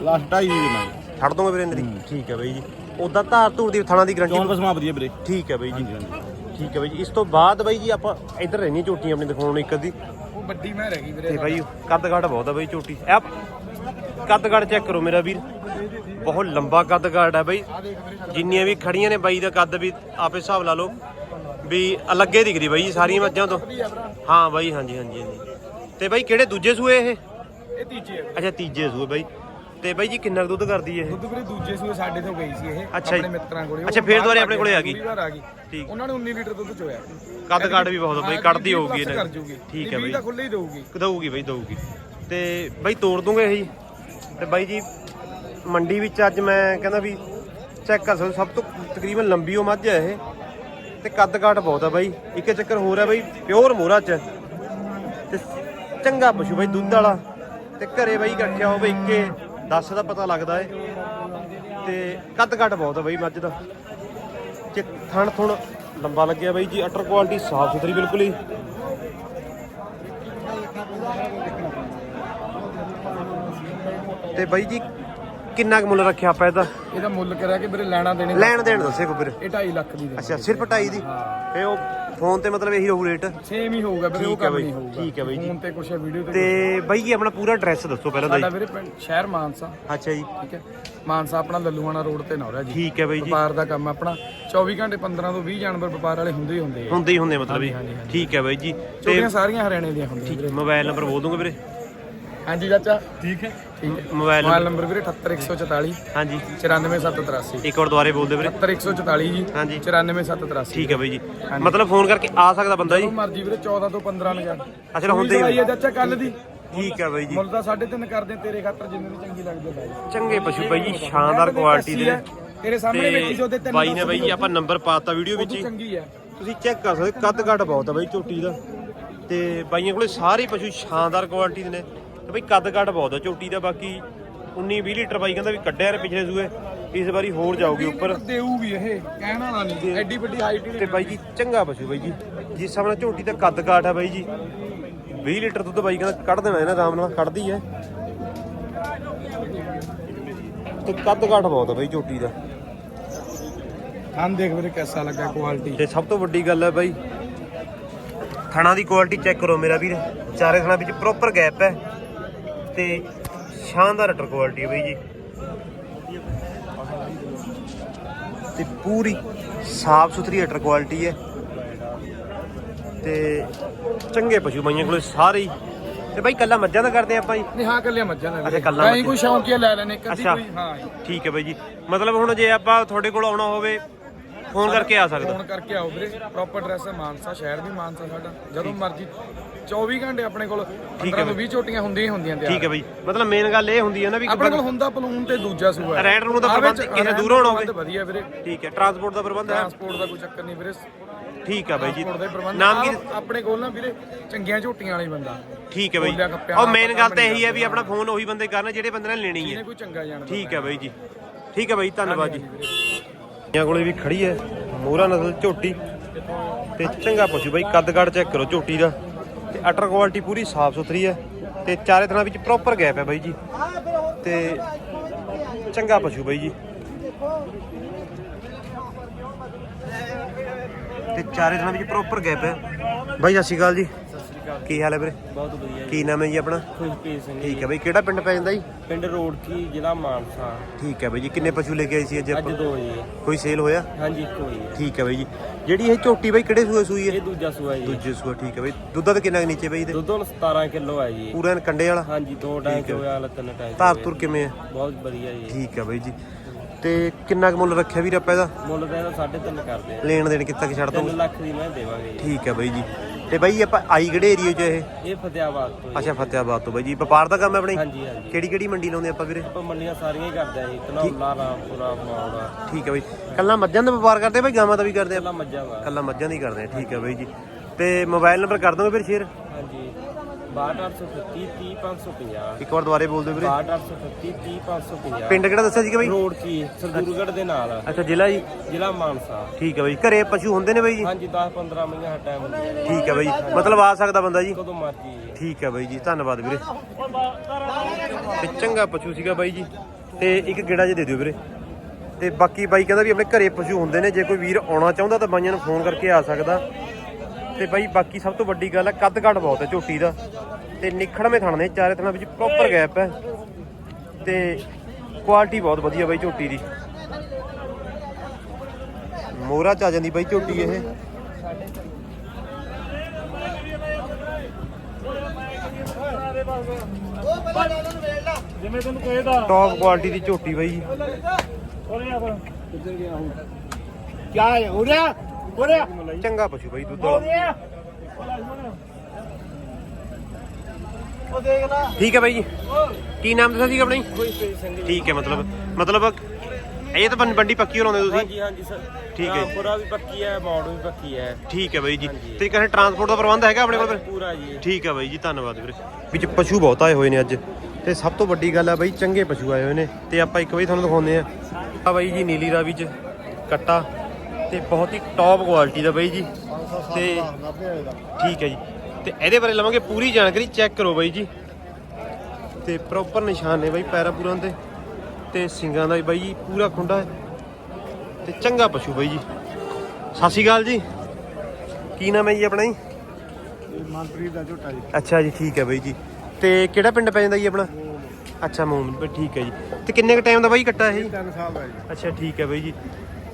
ਲਾਸਟ ਢਾਈ ਜੀ ਮੰਗਦੇ ਛੱਡ ਦੋਗੇ ਵੀਰੇ ਇਹਨਾਂ ਦੀ? ਠੀਕ ਹੈ ਬਾਈ ਜੀ। ਉਦਾਂ ਧਾਰ ਧੂਰ ਦੀ ਥਾਣਾ ਦੀ ਗਰੰਟੀ ਬਸਮਾ ਵਧੀਆ ਵੀਰੇ। ਠੀਕ ਹੈ ਬਾਈ ਜੀ। ਠੀਕ ਹੈ ਬਾਈ ਜੀ। ਇਸ ਤੋਂ ਬਾਅਦ ਬਾਈ ਜੀ ਆਪਾਂ ਇੱਧਰ ਰਹਿਣੀ ਝੋਟੀ ਆਪਣੀ ਦਿਖਾਉਣ ਇੱਕ ਅੱਧੀ। ਉਹ ਵੱਡੀ ਮੈਂ ਰਹਿ ਗਈ ਵੀਰੇ ਤੇ ਬਾਈ ਕੱਦ ਕਾਠ ਬਹੁਤ ਆ ਬਾਈ ਝੋਟੀ। ਇਹ ਕੱਦ ਕਾਠ ਚੈੱਕ ਕਰੋ ਮੇਰਾ ਵੀਰ। ਬਹੁਤ ਲੰਬਾ ਕੱਦ ਕਾਠ ਹੈ ਬਾਈ। ਜਿੰਨੀਆਂ ਵੀ ਖੜੀਆਂ ਨੇ ਬਾਈ ਦਾ ਕੱਦ ਵੀ ਆਪੇ ਹਿਸਾਬ ਲਾ ਲਓ। ਵੀ ਅਲੱਗੇ ਦਿਖਦੀ ਬਾਈ ਜੀ ਸਾਰੀਆਂ ਮੱਝਾਂ ਤੋਂ। ਹਾਂ ਬਾਈ ਹਾਂਜੀ ਹਾਂਜੀ ਹਾਂਜੀ। ਤੇ ਬਾਈ ਕਿਹੜੇ ਦੂਜੇ ਸੂਏ ਇਹ? ਇਹ ਤੀਜੇ ਅੱਛਾ ਤੀਜੇ ਸੂਏ ਬਾਈ। ਤੇ ਬਾਈ ਜੀ ਕਿੰਨਾ ਕੁ ਦੁੱਧ ਕਰਦੀ ਇਹ? ਦੁੱਧ ਵੀਰੇ ਦੂਜੇ ਸੂਏ ਸਾਡੇ ਤੋਂ ਗਈ ਸੀ ਇਹ। ਆਪਣੇ ਮਿੱਤਰਾਂ ਕੋਲੇ। ਅੱਛਾ, ਫੇਰ ਦੁਬਾਰੇ ਆਪਣੇ ਕੋਲੇ ਆ ਗਈ। ਠੀਕ। ਉਹਨਾਂ ਨੇ 19 ਲੀਟਰ ਦੁੱਧ ਚੋਇਆ। ਕੱਦ ਕਾਠ ਵੀ ਬਹੁਤ ਬਾਈ ਕੱਢਦੀ ਹੋਊਗੀ ਇਹਨਾਂ ਠੀਕ ਹੈ ਬਾਈ। ਤਾਂ ਖੁੱਲੇ ਹੀ ਦਊਗੀ। ਦਊਗੀ ਬਾਈ ਦਊਗੀ। ਤੇ ਬਾਈ ਤੋੜ ਦੂੰਗੇ ਇਹ ਜੀ। ਤੇ ਬਾਈ ਜੀ, ਮੰਡੀ ਵਿੱਚ ਅੱਜ ਮੈਂ ਕਹਿੰਦਾ ਵੀ ਚੈੱਕ ਕਰ ਸਕਦੇ, ਸਭ ਤੋਂ ਤਕਰੀਬਨ ਲੰਬੀ ਉਹ ਮੱਝ ਹੈ ਇਹ। ਤੇ ਕੱਦ ਕਾਠ ਬਹੁਤ ਆ ਬਾਈ। ਇੱਕ ਚੱਕਰ ਹੋਰ ਹੈ ਬਾਈ ਪਿਓਰ ਮੋਹਰਾ ਚ। ਤੇ ਚੰਗਾ ਪਸ਼ੂ ਬਾਈ, ਦੁੱਧ ਵਾਲਾ। ਤੇ ਘਰੇ ਬਾਈ ਇਕੱਠਿਆ ਹੋਵੇ ਇੱਕੇ 10 ਦਾ ਪਤਾ ਲੱਗਦਾ ਏ। ਤੇ ਕੱਦ ਕਾਠ ਬਹੁਤ ਆ ਬਾਈ ਮੱਝ ਦਾ। ਚ ਥਣ ਥੁਣ ਲੰਬਾ ਲੱਗਿਆ ਬਾਈ ਜੀ, ਅਟਰ ਕੁਆਲਿਟੀ ਸਾਫ਼ ਸੁਥਰੀ ਬਿਲਕੁਲ ਹੀ। ਤੇ ਬਾਈ ਜੀ ਕਿੰਨਾ ਕੁ ਮੁੱਲ ਰੱਖਿਆ ਆਪਾਂ ਇਹਦਾ? ਇਹਦਾ ਮੁੱਲ ਕਰਿਆ ਕਿ ਵੀਰੇ ਲੈਣਾ ਦੇਣੇ ਲੈਣ ਦੇਣ ਦੱਸੇ ਕੋ ਵੀਰ ਇਹ 2.5 ਲੱਖ ਦੀ ਦੇ ਅੱਛਾ ਸਿਰਫ 2.5 ਦੀ? ਫੇ ਉਹ ਫੋਨ ਤੇ ਮਤਲਬ ਇਹੀ ਰਹੂ ਰੇਟ ਸੇਮ ਹੀ ਹੋਊਗਾ ਵੀਰੇ ਉਹ ਠੀਕ ਹੈ ਕੰਮ ਬਾਈ, ਨਹੀਂ ਹੋਊਗਾ। ਠੀਕ ਹੈ ਬਾਈ ਜੀ। ਫੋਨ ਤੇ ਕੁਛ ਵੀਡੀਓ ਤੇ ਤੇ ਬਾਈ ਜੀ ਆਪਣਾ ਪੂਰਾ ਐਡਰੈਸ ਦੱਸੋ ਪਹਿਲਾਂ ਸਾਡਾ ਦਾ ਵੀਰੇ ਪਿੰਡ ਸ਼ਹਿਰ ਮਾਨਸਾ। ਅੱਛਾ ਜੀ। ਠੀਕ ਹੈ। ਮਾਨਸਾ ਆਪਣਾ ਲੱਲੂਆਣਾ ਰੋਡ ਤੇ ਨੌਰਾ ਜੀ। ਠੀਕ ਹੈ ਬਾਈ ਜੀ। ਵਪਾਰ ਦਾ ਕੰਮ ਆਪਣਾ 24 ਘੰਟੇ 15 ਤੋਂ 20 ਜਾਨਵਰ ਵਪਾਰ ਵਾਲੇ ਹੁੰਦੇ ਹੀ ਹੁੰਦੇ ਆ। ਹੁੰਦੇ ਹੀ ਹੁੰਦੇ ਮਤਲਬ ਜੀ ਠੀਕ ਹੈ ਬਾਈ ਜੀ। ਤੇ ਸਾਰੀਆਂ ਹਰਿਆਣੇ ਦੀਆਂ ਹੁੰਦੀਆਂ ਵੀਰੇ। ਮੋਬਾਈਲ ਨੰਬਰ ਬੋਲ ਦੂੰਗੇ ਵੀਰੇ। ਹਾਂਜੀ ਚਾਚਾ। ਠੀਕ ਹੈ। ਠੀਕ ਹੈ ਮੋਬਾਈਲ ਮੋਬਾਈਲ ਨੰਬਰ ਵੀਰੇ 78144 ਹਾਂਜੀ। 94783 ਇੱਕ ਵਾਰ ਦੁਬਾਰੇ ਬੋਲ ਦਿਓ ਵੀਰੇ 78144 ਜੀ ਹਾਂਜੀ। 94783 ਠੀਕ ਹੈ ਬਾਈ ਜੀ। ਮਤਲਬ ਫੋਨ ਕਰਕੇ ਆ ਸਕਦਾ ਬੰਦਾ ਜੀ? ਮਰਜ਼ੀ ਵੀਰੇ 14 ਤੋਂ 15 ਲਗਾ ਅੱਛਾ ਹੁੰਦੇ ਹੀ ਹੈ ਚਾਚਾ ਕੱਲ ਦੀ। ਠੀਕ ਹੈ ਬਾਈ ਜੀ। ਮੁੱਲ ਤਾਂ 3.5 ਕਰਦੇ ਤੇਰੇ ਖਾਤਰ ਜਿੰਨੇ ਦੀ ਚੰਗੀ ਲੱਗਦੀ ਜਾ। ਚੰਗੇ ਪਸ਼ੂ ਬਾਈ ਜੀ ਸ਼ਾਨਦਾਰ ਕੁਆਲਿਟੀ ਦੇ ਤੇਰੇ ਸਾਹਮਣੇ ਵੇਚੀ ਜੋ ਤੇ ਤਿੰਨ ਬਾਈ ਨੇ ਬਾਈ ਜੀ ਆਪਾਂ ਨੰਬਰ ਪਾਤਾ ਵੀਡੀਓ ਵਿੱਚ ਹੀ। ਚੰਗੀ ਹੈ ਤੁਸੀਂ ਚੈੱਕ ਕਰ ਸਕਦੇ ਹੋ, ਕੱਦ ਕੱਟ ਬਹੁਤ ਆ ਬਾਈ ਝੋਟੀ ਦਾ। ਤੇ ਬਾਈਆਂ ਕੋਲੇ ਸਾਰੇ ਪਸ਼ੂ ਸ਼ਾਨਦਾਰ ਕੁਆਲਿਟੀ ਦੇ ਨੇ। ਤੇ ਬਾਈ ਕੱਦ ਕੱਟ ਬਹੁਤ ਆ ਝੋਟੀ ਦਾ ਬਾਕੀ 19 20 ਲੀਟਰ ਬਾਈ ਕਹਿੰਦਾ ਵੀ ਕੱਢਿਆ ਰ ਪਿਛਲੇ ਸੂਏ ਇਸ ਵਾਰੀ ਹੋਰ ਜਾਊਗੀ ਉੱਪਰ। ਦੇਊਗੀ ਇਹ ਕਹਿਣ ਵਾਲਾ ਨਹੀਂ ਐਡੀ ਵੱਡੀ ਹਾਈਟ ਤੇ ਬਾਈ ਜੀ ਚੰਗਾ ਪਸ਼ੂ ਬਾਈ ਜੀ। ਜਿਸ ਨਾਲ ਝੋਟੀ ਦਾ ਕੱਦ ਕਾਠ ਆ ਬਾਈ ਜੀ 20 ਲੀਟਰ ਦੁੱਧ ਬਾਈ ਕਹਿੰਦਾ ਕੱਢ ਦੇਣਾ ਇਹਨਾਂ ਆਰਾਮ ਨਾਲ ਕੱਢਦੀ ਹੈ। ਤੇ ਕੱਦ ਕਾਠ ਬਹੁਤ ਆ ਬਾਈ ਝੋਟੀ ਦਾ। ਹਾਂ ਦੇਖ ਵੀਰੇ ਕਿਹਦਾ ਲੱਗਾ ਕੁਆਲਿਟੀ ਤੇ ਸਭ ਤੋਂ ਵੱਡੀ ਗੱਲ ਹੈ ਬਾਈ ਥਣਾ ਦੀ ਕੁਆਲਿਟੀ ਚੈੱਕ ਕਰੋ ਮੇਰਾ ਵੀਰ। ਚਾਰੇ ਥਣਾ ਵਿੱਚ ਪ੍ਰੋਪਰ ਗੈਪ ਹੈ। ਤੇ ਸ਼ਾਨਦਾਰ ਅਟਰ ਕੁਆਲਿਟੀ ਹੈ ਬਾਈ ਜੀ। ਤੇ ਪੂਰੀ ਸਾਫ਼ ਸੁਥਰੀ ਅਟਰ ਕੁਆਲਿਟੀ ਹੈ। ਤੇ ਚੰਗੇ ਪਸ਼ੂ ਬਾਈਆਂ ਕੋਲੇ ਸਾਰੇ ਹੀ। ਤੇ ਬਾਈ ਕੱਲਾ ਮੱਝਾਂ ਦਾ ਕਰਦੇ ਆਪਾਂ ਜੀ? ਨਹੀਂ ਹਾਂ ਕੱਲਿਆ ਮੱਝਾਂ ਦਾ ਅੱਛਾ, ਕੱਲਾ ਕਈ ਸ਼ੌਂਕੀਆ ਲੈ ਲੈਣੇ ਕਦੀ। ਕੋਈ ਹਾਂ। ਠੀਕ ਹੈ ਬਾਈ ਜੀ। ਮਤਲਬ ਹੁਣ ਜੇ ਆਪਾਂ ਤੁਹਾਡੇ ਕੋਲ ਆਉਣਾ ਹੋਵੇ ਫੋਨ ਕਰਕੇ ਆ ਸਕਦੇ। ਫੋਨ ਕਰਕੇ ਆਓ ਵੀਰੇ ਪ੍ਰੋਪਰ ਐਡਰੈਸ ਹੈ ਮਾਨਸਾ ਸ਼ਹਿਰ ਵੀ ਮਾਨਸਾ ਸਾਡਾ। ਜਦੋਂ ਮਰਜ਼ੀ 24 ਘੰਟੇ ਆਪਣੇ ਕੋਲ 15 ਤੋਂ 20 ਝੋਟੀਆਂ ਹੁੰਦੀਆਂ ਹੀ ਹੁੰਦੀਆਂ ਠੀਕ ਹੈ ਬਾਈ। ਮਤਲਬ ਮੇਨ ਗੱਲ ਇਹ ਹੁੰਦੀ ਹੈ ਨਾ ਵੀ ਆਪਣੇ ਕੋਲ ਹੁੰਦਾ ਪਲੂਨ ਤੇ ਦੂਜਾ ਸੂਆ ਰੈਂਟ ਨੂੰ ਤਾਂ ਪ੍ਰਬੰਧ ਕਿਸੇ ਦੂਰੋਂ ਪ੍ਰਬੰਧ ਹੋਵੇ ਵਧੀਆ ਵੀਰੇ। ਠੀਕ ਹੈ ਟਰਾਂਸਪੋਰਟ ਦਾ ਪ੍ਰਬੰਧ ਹੈ। ਟਰਾਂਸਪੋਰਟ ਦਾ ਕੋਈ ਚੱਕਰ ਨਹੀਂ ਵੀਰੇ। ਠੀਕ ਹੈ ਬਾਈ ਜੀ। ਨਾਮ ਕੀ ਆਪਣੇ ਕੋਲ ਨਾ ਵੀਰੇ ਚੰਗੀਆਂ ਝੋਟੀਆਂ ਵਾਲੀ ਬੰਦਾ। ਠੀਕ ਹੈ ਬਾਈ। ਉਹ ਮੇਨ ਗੱਲ ਤਾਂ ਇਹੀ ਹੈ ਵੀ ਆਪਣਾ ਫੋਨ ਉਹੀ ਬੰਦੇ ਕਰਨ ਜਿਹੜੇ ਬੰਦੇ ਨੇ ਲੈਣੀ ਹੈ। ਕੋਈ ਚੰਗਾ ਜਾਣਦਾ ਠੀਕ ਹੈ ਬਾਈ ਜੀ। ਠੀਕ ਹੈ ਬਾਈ ਧੰਨਵਾਦ ਜੀ। ਇਹਨਾਂ ਕੋਲੇ ਵੀ ਖੜੀ ਹੈ ਮੋਹਰਾ ਨਸਲ ਝੋਟੀ ਤੇ ਚੰਗਾ ਪਸ਼ੂ ਬਾਈ ਕੱਦ ਕਾਠ ਚੈੱਕ ਕਰੋ ਝੋਟੀ ਦਾ ਤੇ ਅਟਰ ਕੁਆਲਿਟੀ ਪੂਰੀ ਸਾਫ਼ ਸੁਥਰੀ ਹੈ ਤੇ ਚਾਰੇ ਥਣਾ ਵਿੱਚ ਪ੍ਰੋਪਰ ਗੈਪ ਹੈ ਬਾਈ ਜੀ ਤੇ ਚੰਗਾ ਪਸ਼ੂ ਬਾਈ ਜੀ। ਤੇ ਚਾਰੇ ਥਣਾ ਵਿੱਚ ਪ੍ਰੋਪਰ ਗੈਪ ਹੈ ਬਾਈ, ਸਤਿ ਸ਼੍ਰੀ ਅਕਾਲ ਜੀ। ਅਕਾਲ ਕੀ ਹਾਲ ਹੈ ਵੀਰੇ? ਬਹੁਤ ਵਧੀਆ ਕੀ ਨਾਮ ਹੈ ਜੀ ਆਪਣਾ? ਖੁਸ਼ਪ੍ਰੀਤ ਸਿੰਘ ਠੀਕ ਹੈ ਬਾਈ ਕਿਹੜਾ ਪਿੰਡ ਪੈ ਜਾਂਦਾ ਜੀ? ਪਿੰਡ ਰੋੜਕੀ ਜ਼ਿਲ੍ਹਾ ਮਾਨਸਾ। ਠੀਕ ਹੈ ਬਾਈ ਜੀ ਕਿੰਨੇ ਪਸ਼ੂ ਲੈ ਕੇ ਆਏ ਸੀ ਅੱਜ ਅੱਜ ਆਪਾਂ ਦੋ ਜੀ। ਕੋਈ ਸੇਲ ਹੋਇਆ? ਹਾਂਜੀ ਇੱਕ ਹੋਈ ਹੈ। ਠੀਕ ਹੈ ਬਾਈ ਜੀ। ਜਿਹੜੀ ਇਹ ਝੋਟੀ ਬਾਈ ਕਿਹੜੇ ਸੂਏ ਸੂਈ ਹੈ? ਇਹ ਦੂਜਾ ਸੂਆ ਜੀ। ਦੂਜੇ ਸੂਆ ਠੀਕ ਹੈ ਬਾਈ। ਦੁੱਧ ਦਾ ਕਿੰਨਾ ਕੁ ਨੀਚੇ ਬਾਈ ਇਹਦੇ? ਦੁੱਧ ਹੁਣ 17 ਕਿਲੋ ਹੈ ਜੀ। ਪੂਰਾ ਐਨ ਕੰਡੇ ਵਾਲਾ? ਹਾਂਜੀ ਦੋ ਟਾਈਮ ਚ ਹੋਇਆ ਲ ਤਿੰਨ ਟਾਈਮ ਚ ਧਾਰ ਤੁਰ। ਕਿਵੇਂ ਹੈ? ਬਹੁਤ ਵਧੀਆ ਜੀ। ਠੀਕ ਹੈ ਬਾਈ ਜੀ। ਤੇ ਕਿੰਨਾ ਕੁ ਮੁੱਲ ਰੱਖਿਆ ਵੀਰ ਆਪਾਂ ਇਹਦਾ? ਮੁੱਲ ਦਾ ਇਹਦਾ 3.5 ਕਰਦੇ ਆ। ਲੈਣ ਦੇਣ ਕਿੱਤਾ ਕਿ ਛੱਡ 3 ਦੋ ਲੱਖ ਦੀ ਮੈਂ ਦੇਵਾਂਗੇ ਜੀ। ਠੀਕ ਹੈ ਬਾਈ ਜੀ। ਤੇ ਬਾਈ ਆਪਾਂ ਆਈ ਕਿਹੜੇ ਏਰੀਏ 'ਚ ਇਹ? ਇਹ ਫਤਿਆਬਾਦ ਤੋਂ ਜੀ। ਅੱਛਾ ਫਤਿਆਬਾਦ ਤੋਂ ਬਾਈ ਜੀ। ਵਪਾਰ ਦਾ ਕੰਮ ਹੈ ਆਪਣੀ? ਹਾਂਜੀ ਹਾਂਜੀ। ਕਿਹੜੀ ਕਿਹੜੀ ਮੰਡੀ ਲਾਉਂਦੇ ਆਪਾਂ ਵੀਰੇ? ਆਪਾਂ ਮੰਡੀਆਂ ਸਾਰੀਆਂ ਹੀ ਕਰਦੇ ਆ ਜੀ। ਧਨੌਲਾ ਰਾਮਪੁਰਾ ਮੌੜਾ। ਠੀਕ ਹੈ ਬਾਈ। ਕੱਲਾ ਮੱਝਾਂ ਦਾ ਵਪਾਰ ਕਰਦੇ ਆ ਬਾਈ ਗਾਵਾਂ ਦਾ ਵੀ ਕਰਦੇ ਆ? ਪਹਿਲਾਂ ਮੱਝਾਂ ਦਾ। ਕੱਲਾ ਮੱਝਾਂ ਦਾ ਕਰਦੇ ਆ। ਠੀਕ ਹੈ ਬਾਈ ਜੀ। ਤੇ ਮੋਬਾਈਲ ਨੰਬਰ ਕਰ ਦੋਗੇ ਫਿਰ ਸ਼ੇਅਰ? ਹਾਂਜੀ। 62830 30550 ਇੱਕ ਵਾਰ ਦੁਬਾਰੇ ਬੋਲ ਦਿਓ ਵੀਰੇ 62830 30550 ਪਿੰਡ ਕਿਹੜਾ ਦੱਸਿਆ ਸੀਗਾ ਬਾਈ? ਰੋਡ ਕੀ? ਸਰਦੂਰਗੜ੍ਹ ਦੇ ਨਾਲ। ਆ, ਅੱਛਾ ਜ਼ਿਲ੍ਹਾ ਜੀ? ਜ਼ਿਲ੍ਹਾ ਮਾਨਸਾ। ਠੀਕ ਹੈ ਬਾਈ। ਘਰੇ ਪਸ਼ੂ ਹੁੰਦੇ ਨੇ ਬਾਈ ਜੀ? ਹਾਂਜੀ 10 15 ਮਹੀਨੇ ਟਾਈਮ ਹੁੰਦੀ ਹੈ। ਠੀਕ ਹੈ ਬਾਈ। ਮਤਲਬ ਆ ਸਕਦਾ ਬੰਦਾ ਜੀ? ਕਦੋਂ ਮਰਜ਼ੀ। ਠੀਕ ਹੈ ਬਾਈ ਜੀ ਧੰਨਵਾਦ ਵੀਰੇ। ਤੇ ਚੰਗਾ ਪਸ਼ੂ ਸੀਗਾ ਬਾਈ ਜੀ। ਤੇ ਇੱਕ ਗੇੜਾ ਜੇ ਦੇ ਦਿਓ ਵੀਰੇ। ਤੇ ਬਾਕੀ ਬਾਈ ਕਹਿੰਦਾ ਵੀ ਆਪਣੇ ਘਰੇ ਪਸ਼ੂ ਹੁੰਦੇ ਨੇ। ਜੇ ਕੋਈ ਵੀਰ ਆਉਣਾ ਚਾਹੁੰਦਾ ਤਾਂ ਬਾਈਆਂ ਨੂੰ ਫੋਨ ਕਰਕੇ ਆ ਸਕਦਾ। ਤੇ ਬਾਈ ਬਾਕੀ ਸਭ ਤੋਂ ਵੱਡੀ ਗੱਲ ਹੈ ਕੱਦ ਘਾਟ ਬਹੁਤ ਹੈ ਝੋਟੀ ਦਾ। ਤੇ ਨਿਖੜਵੇਂ ਥਣ ਨੇ, ਚਾਰੇ ਥਣਾਂ ਵਿੱਚ ਪ੍ਰੋਪਰ ਗੈਪ ਹੈ ਤੇ ਕੁਆਲਿਟੀ ਬਹੁਤ ਵਧੀਆ ਬਾਈ ਝੋਟੀ ਦੀ। ਮੋਹਰਾ ਚ ਆ ਜਾਂਦੀ ਬਾਈ ਝੋਟੀ ਇਹ। ਜਿਵੇਂ ਤੈਨੂੰ ਕਹੇਦਾ ਟੌਪ ਕੁਆਲਿਟੀ ਦੀ ਝੋਟੀ ਬਾਈ। ਜੀ ਕਿਆ ਹੈ ਹੋ ਰਿਹਾ ਹੋ ਰਿਹਾ ਚੰਗਾ ਪਸ਼ੂ ਬਾਈ ਦੁੱਧ ਵਾਲਾ। ਉਹ ਦੇਖ ਲੈ। ਠੀਕ ਹੈ ਬਾਈ ਜੀ। ਕੀ ਨਾਮ ਦੱਸਿਆ ਸੀਗਾ ਆਪਣਾ? ਜੀ ਠੀਕ ਹੈ ਮਤਲਬ ਮਤਲਬ ਇਹ ਤਾਂ ਬੰਡੀ ਪੱਕੀ ਲਾਉਂਦੇ ਤੁਸੀਂ? ਹਾਂਜੀ ਹਾਂਜੀ ਸਰ। ਠੀਕ ਹੈ। ਰਾਮਪੁਰਾ ਵੀ ਪੱਕੀ ਹੈ ਮੌੜ ਵੀ ਪੱਕੀ ਹੈ। ਠੀਕ ਹੈ ਬਾਈ ਜੀ। ਤੇ ਕਹਿੰਦੇ ਟਰਾਂਸਪੋਰਟ ਦਾ ਪ੍ਰਬੰਧ ਹੈਗਾ ਆਪਣੇ ਕੋਲ? ਪੂਰਾ ਜੀ। ਠੀਕ ਹੈ ਬਾਈ ਜੀ ਧੰਨਵਾਦ ਵੀਰੇ। ਵਿੱਚ ਪਸ਼ੂ ਬਹੁਤ ਆਏ ਹੋਏ ਨੇ ਅੱਜ। ਤੇ ਸਭ ਤੋਂ ਵੱਡੀ ਗੱਲ ਹੈ ਬਾਈ ਚੰਗੇ ਪਸ਼ੂ ਆਏ ਹੋਏ ਨੇ। ਤੇ ਆਪਾਂ ਇੱਕ ਵਾਰੀ ਤੁਹਾਨੂੰ ਦਿਖਾਉਂਦੇ ਆ ਆ ਬਾਈ ਜੀ ਨੀਲੀ ਰਾਵੀ ਚ ਕੱਟਾ। ਤੇ ਬਹੁਤ ਹੀ ਟੌਪ ਕੁਆਲਿਟੀ ਦਾ ਬਾਈ ਜੀ। ਤੇ ਠੀਕ ਹੈ ਜੀ। ਤੇ ਇਹਦੇ ਬਾਰੇ ਲਵਾਂਗੇ ਪੂਰੀ ਜਾਣਕਾਰੀ ਚੈੱਕ ਕਰੋ ਬਾਈ ਜੀ। ਤੇ ਪ੍ਰੋਪਰ ਨਿਸ਼ਾਨ ਨੇ ਬਾਈ ਪੈਰਾਂ ਪੂਰਾਂ ਦੇ। ਤੇ ਸਿੰਗਾਂ ਦਾ ਬਾਈ ਜੀ ਪੂਰਾ ਖੁੰਡਾ ਹੈ। ਤੇ ਚੰਗਾ ਪਸ਼ੂ ਬਾਈ ਜੀ। ਸਤਿ ਸ਼੍ਰੀ ਅਕਾਲ ਜੀ। ਕੀ ਨਾਮ ਹੈ ਜੀ ਆਪਣਾ ਜੀ? ਮਨਪ੍ਰੀਤ ਦਾ ਝੋਟਾ ਜੀ। ਅੱਛਾ ਜੀ ਠੀਕ ਹੈ ਬਾਈ ਜੀ। ਤੇ ਕਿਹੜਾ ਪਿੰਡ ਪੈ ਜਾਂਦਾ ਜੀ ਆਪਣਾ? ਅੱਛਾ ਮੂਨ ਬਈ ਠੀਕ ਹੈ ਜੀ। ਤੇ ਕਿੰਨੇ ਕ ਟਾਈਮ ਦਾ ਬਾਈ ਕੱਟਾ ਇਹ? 3 ਸਾਲ ਦਾ ਜੀ। ਅੱਛਾ ਠੀਕ ਹੈ ਬਾਈ ਜੀ।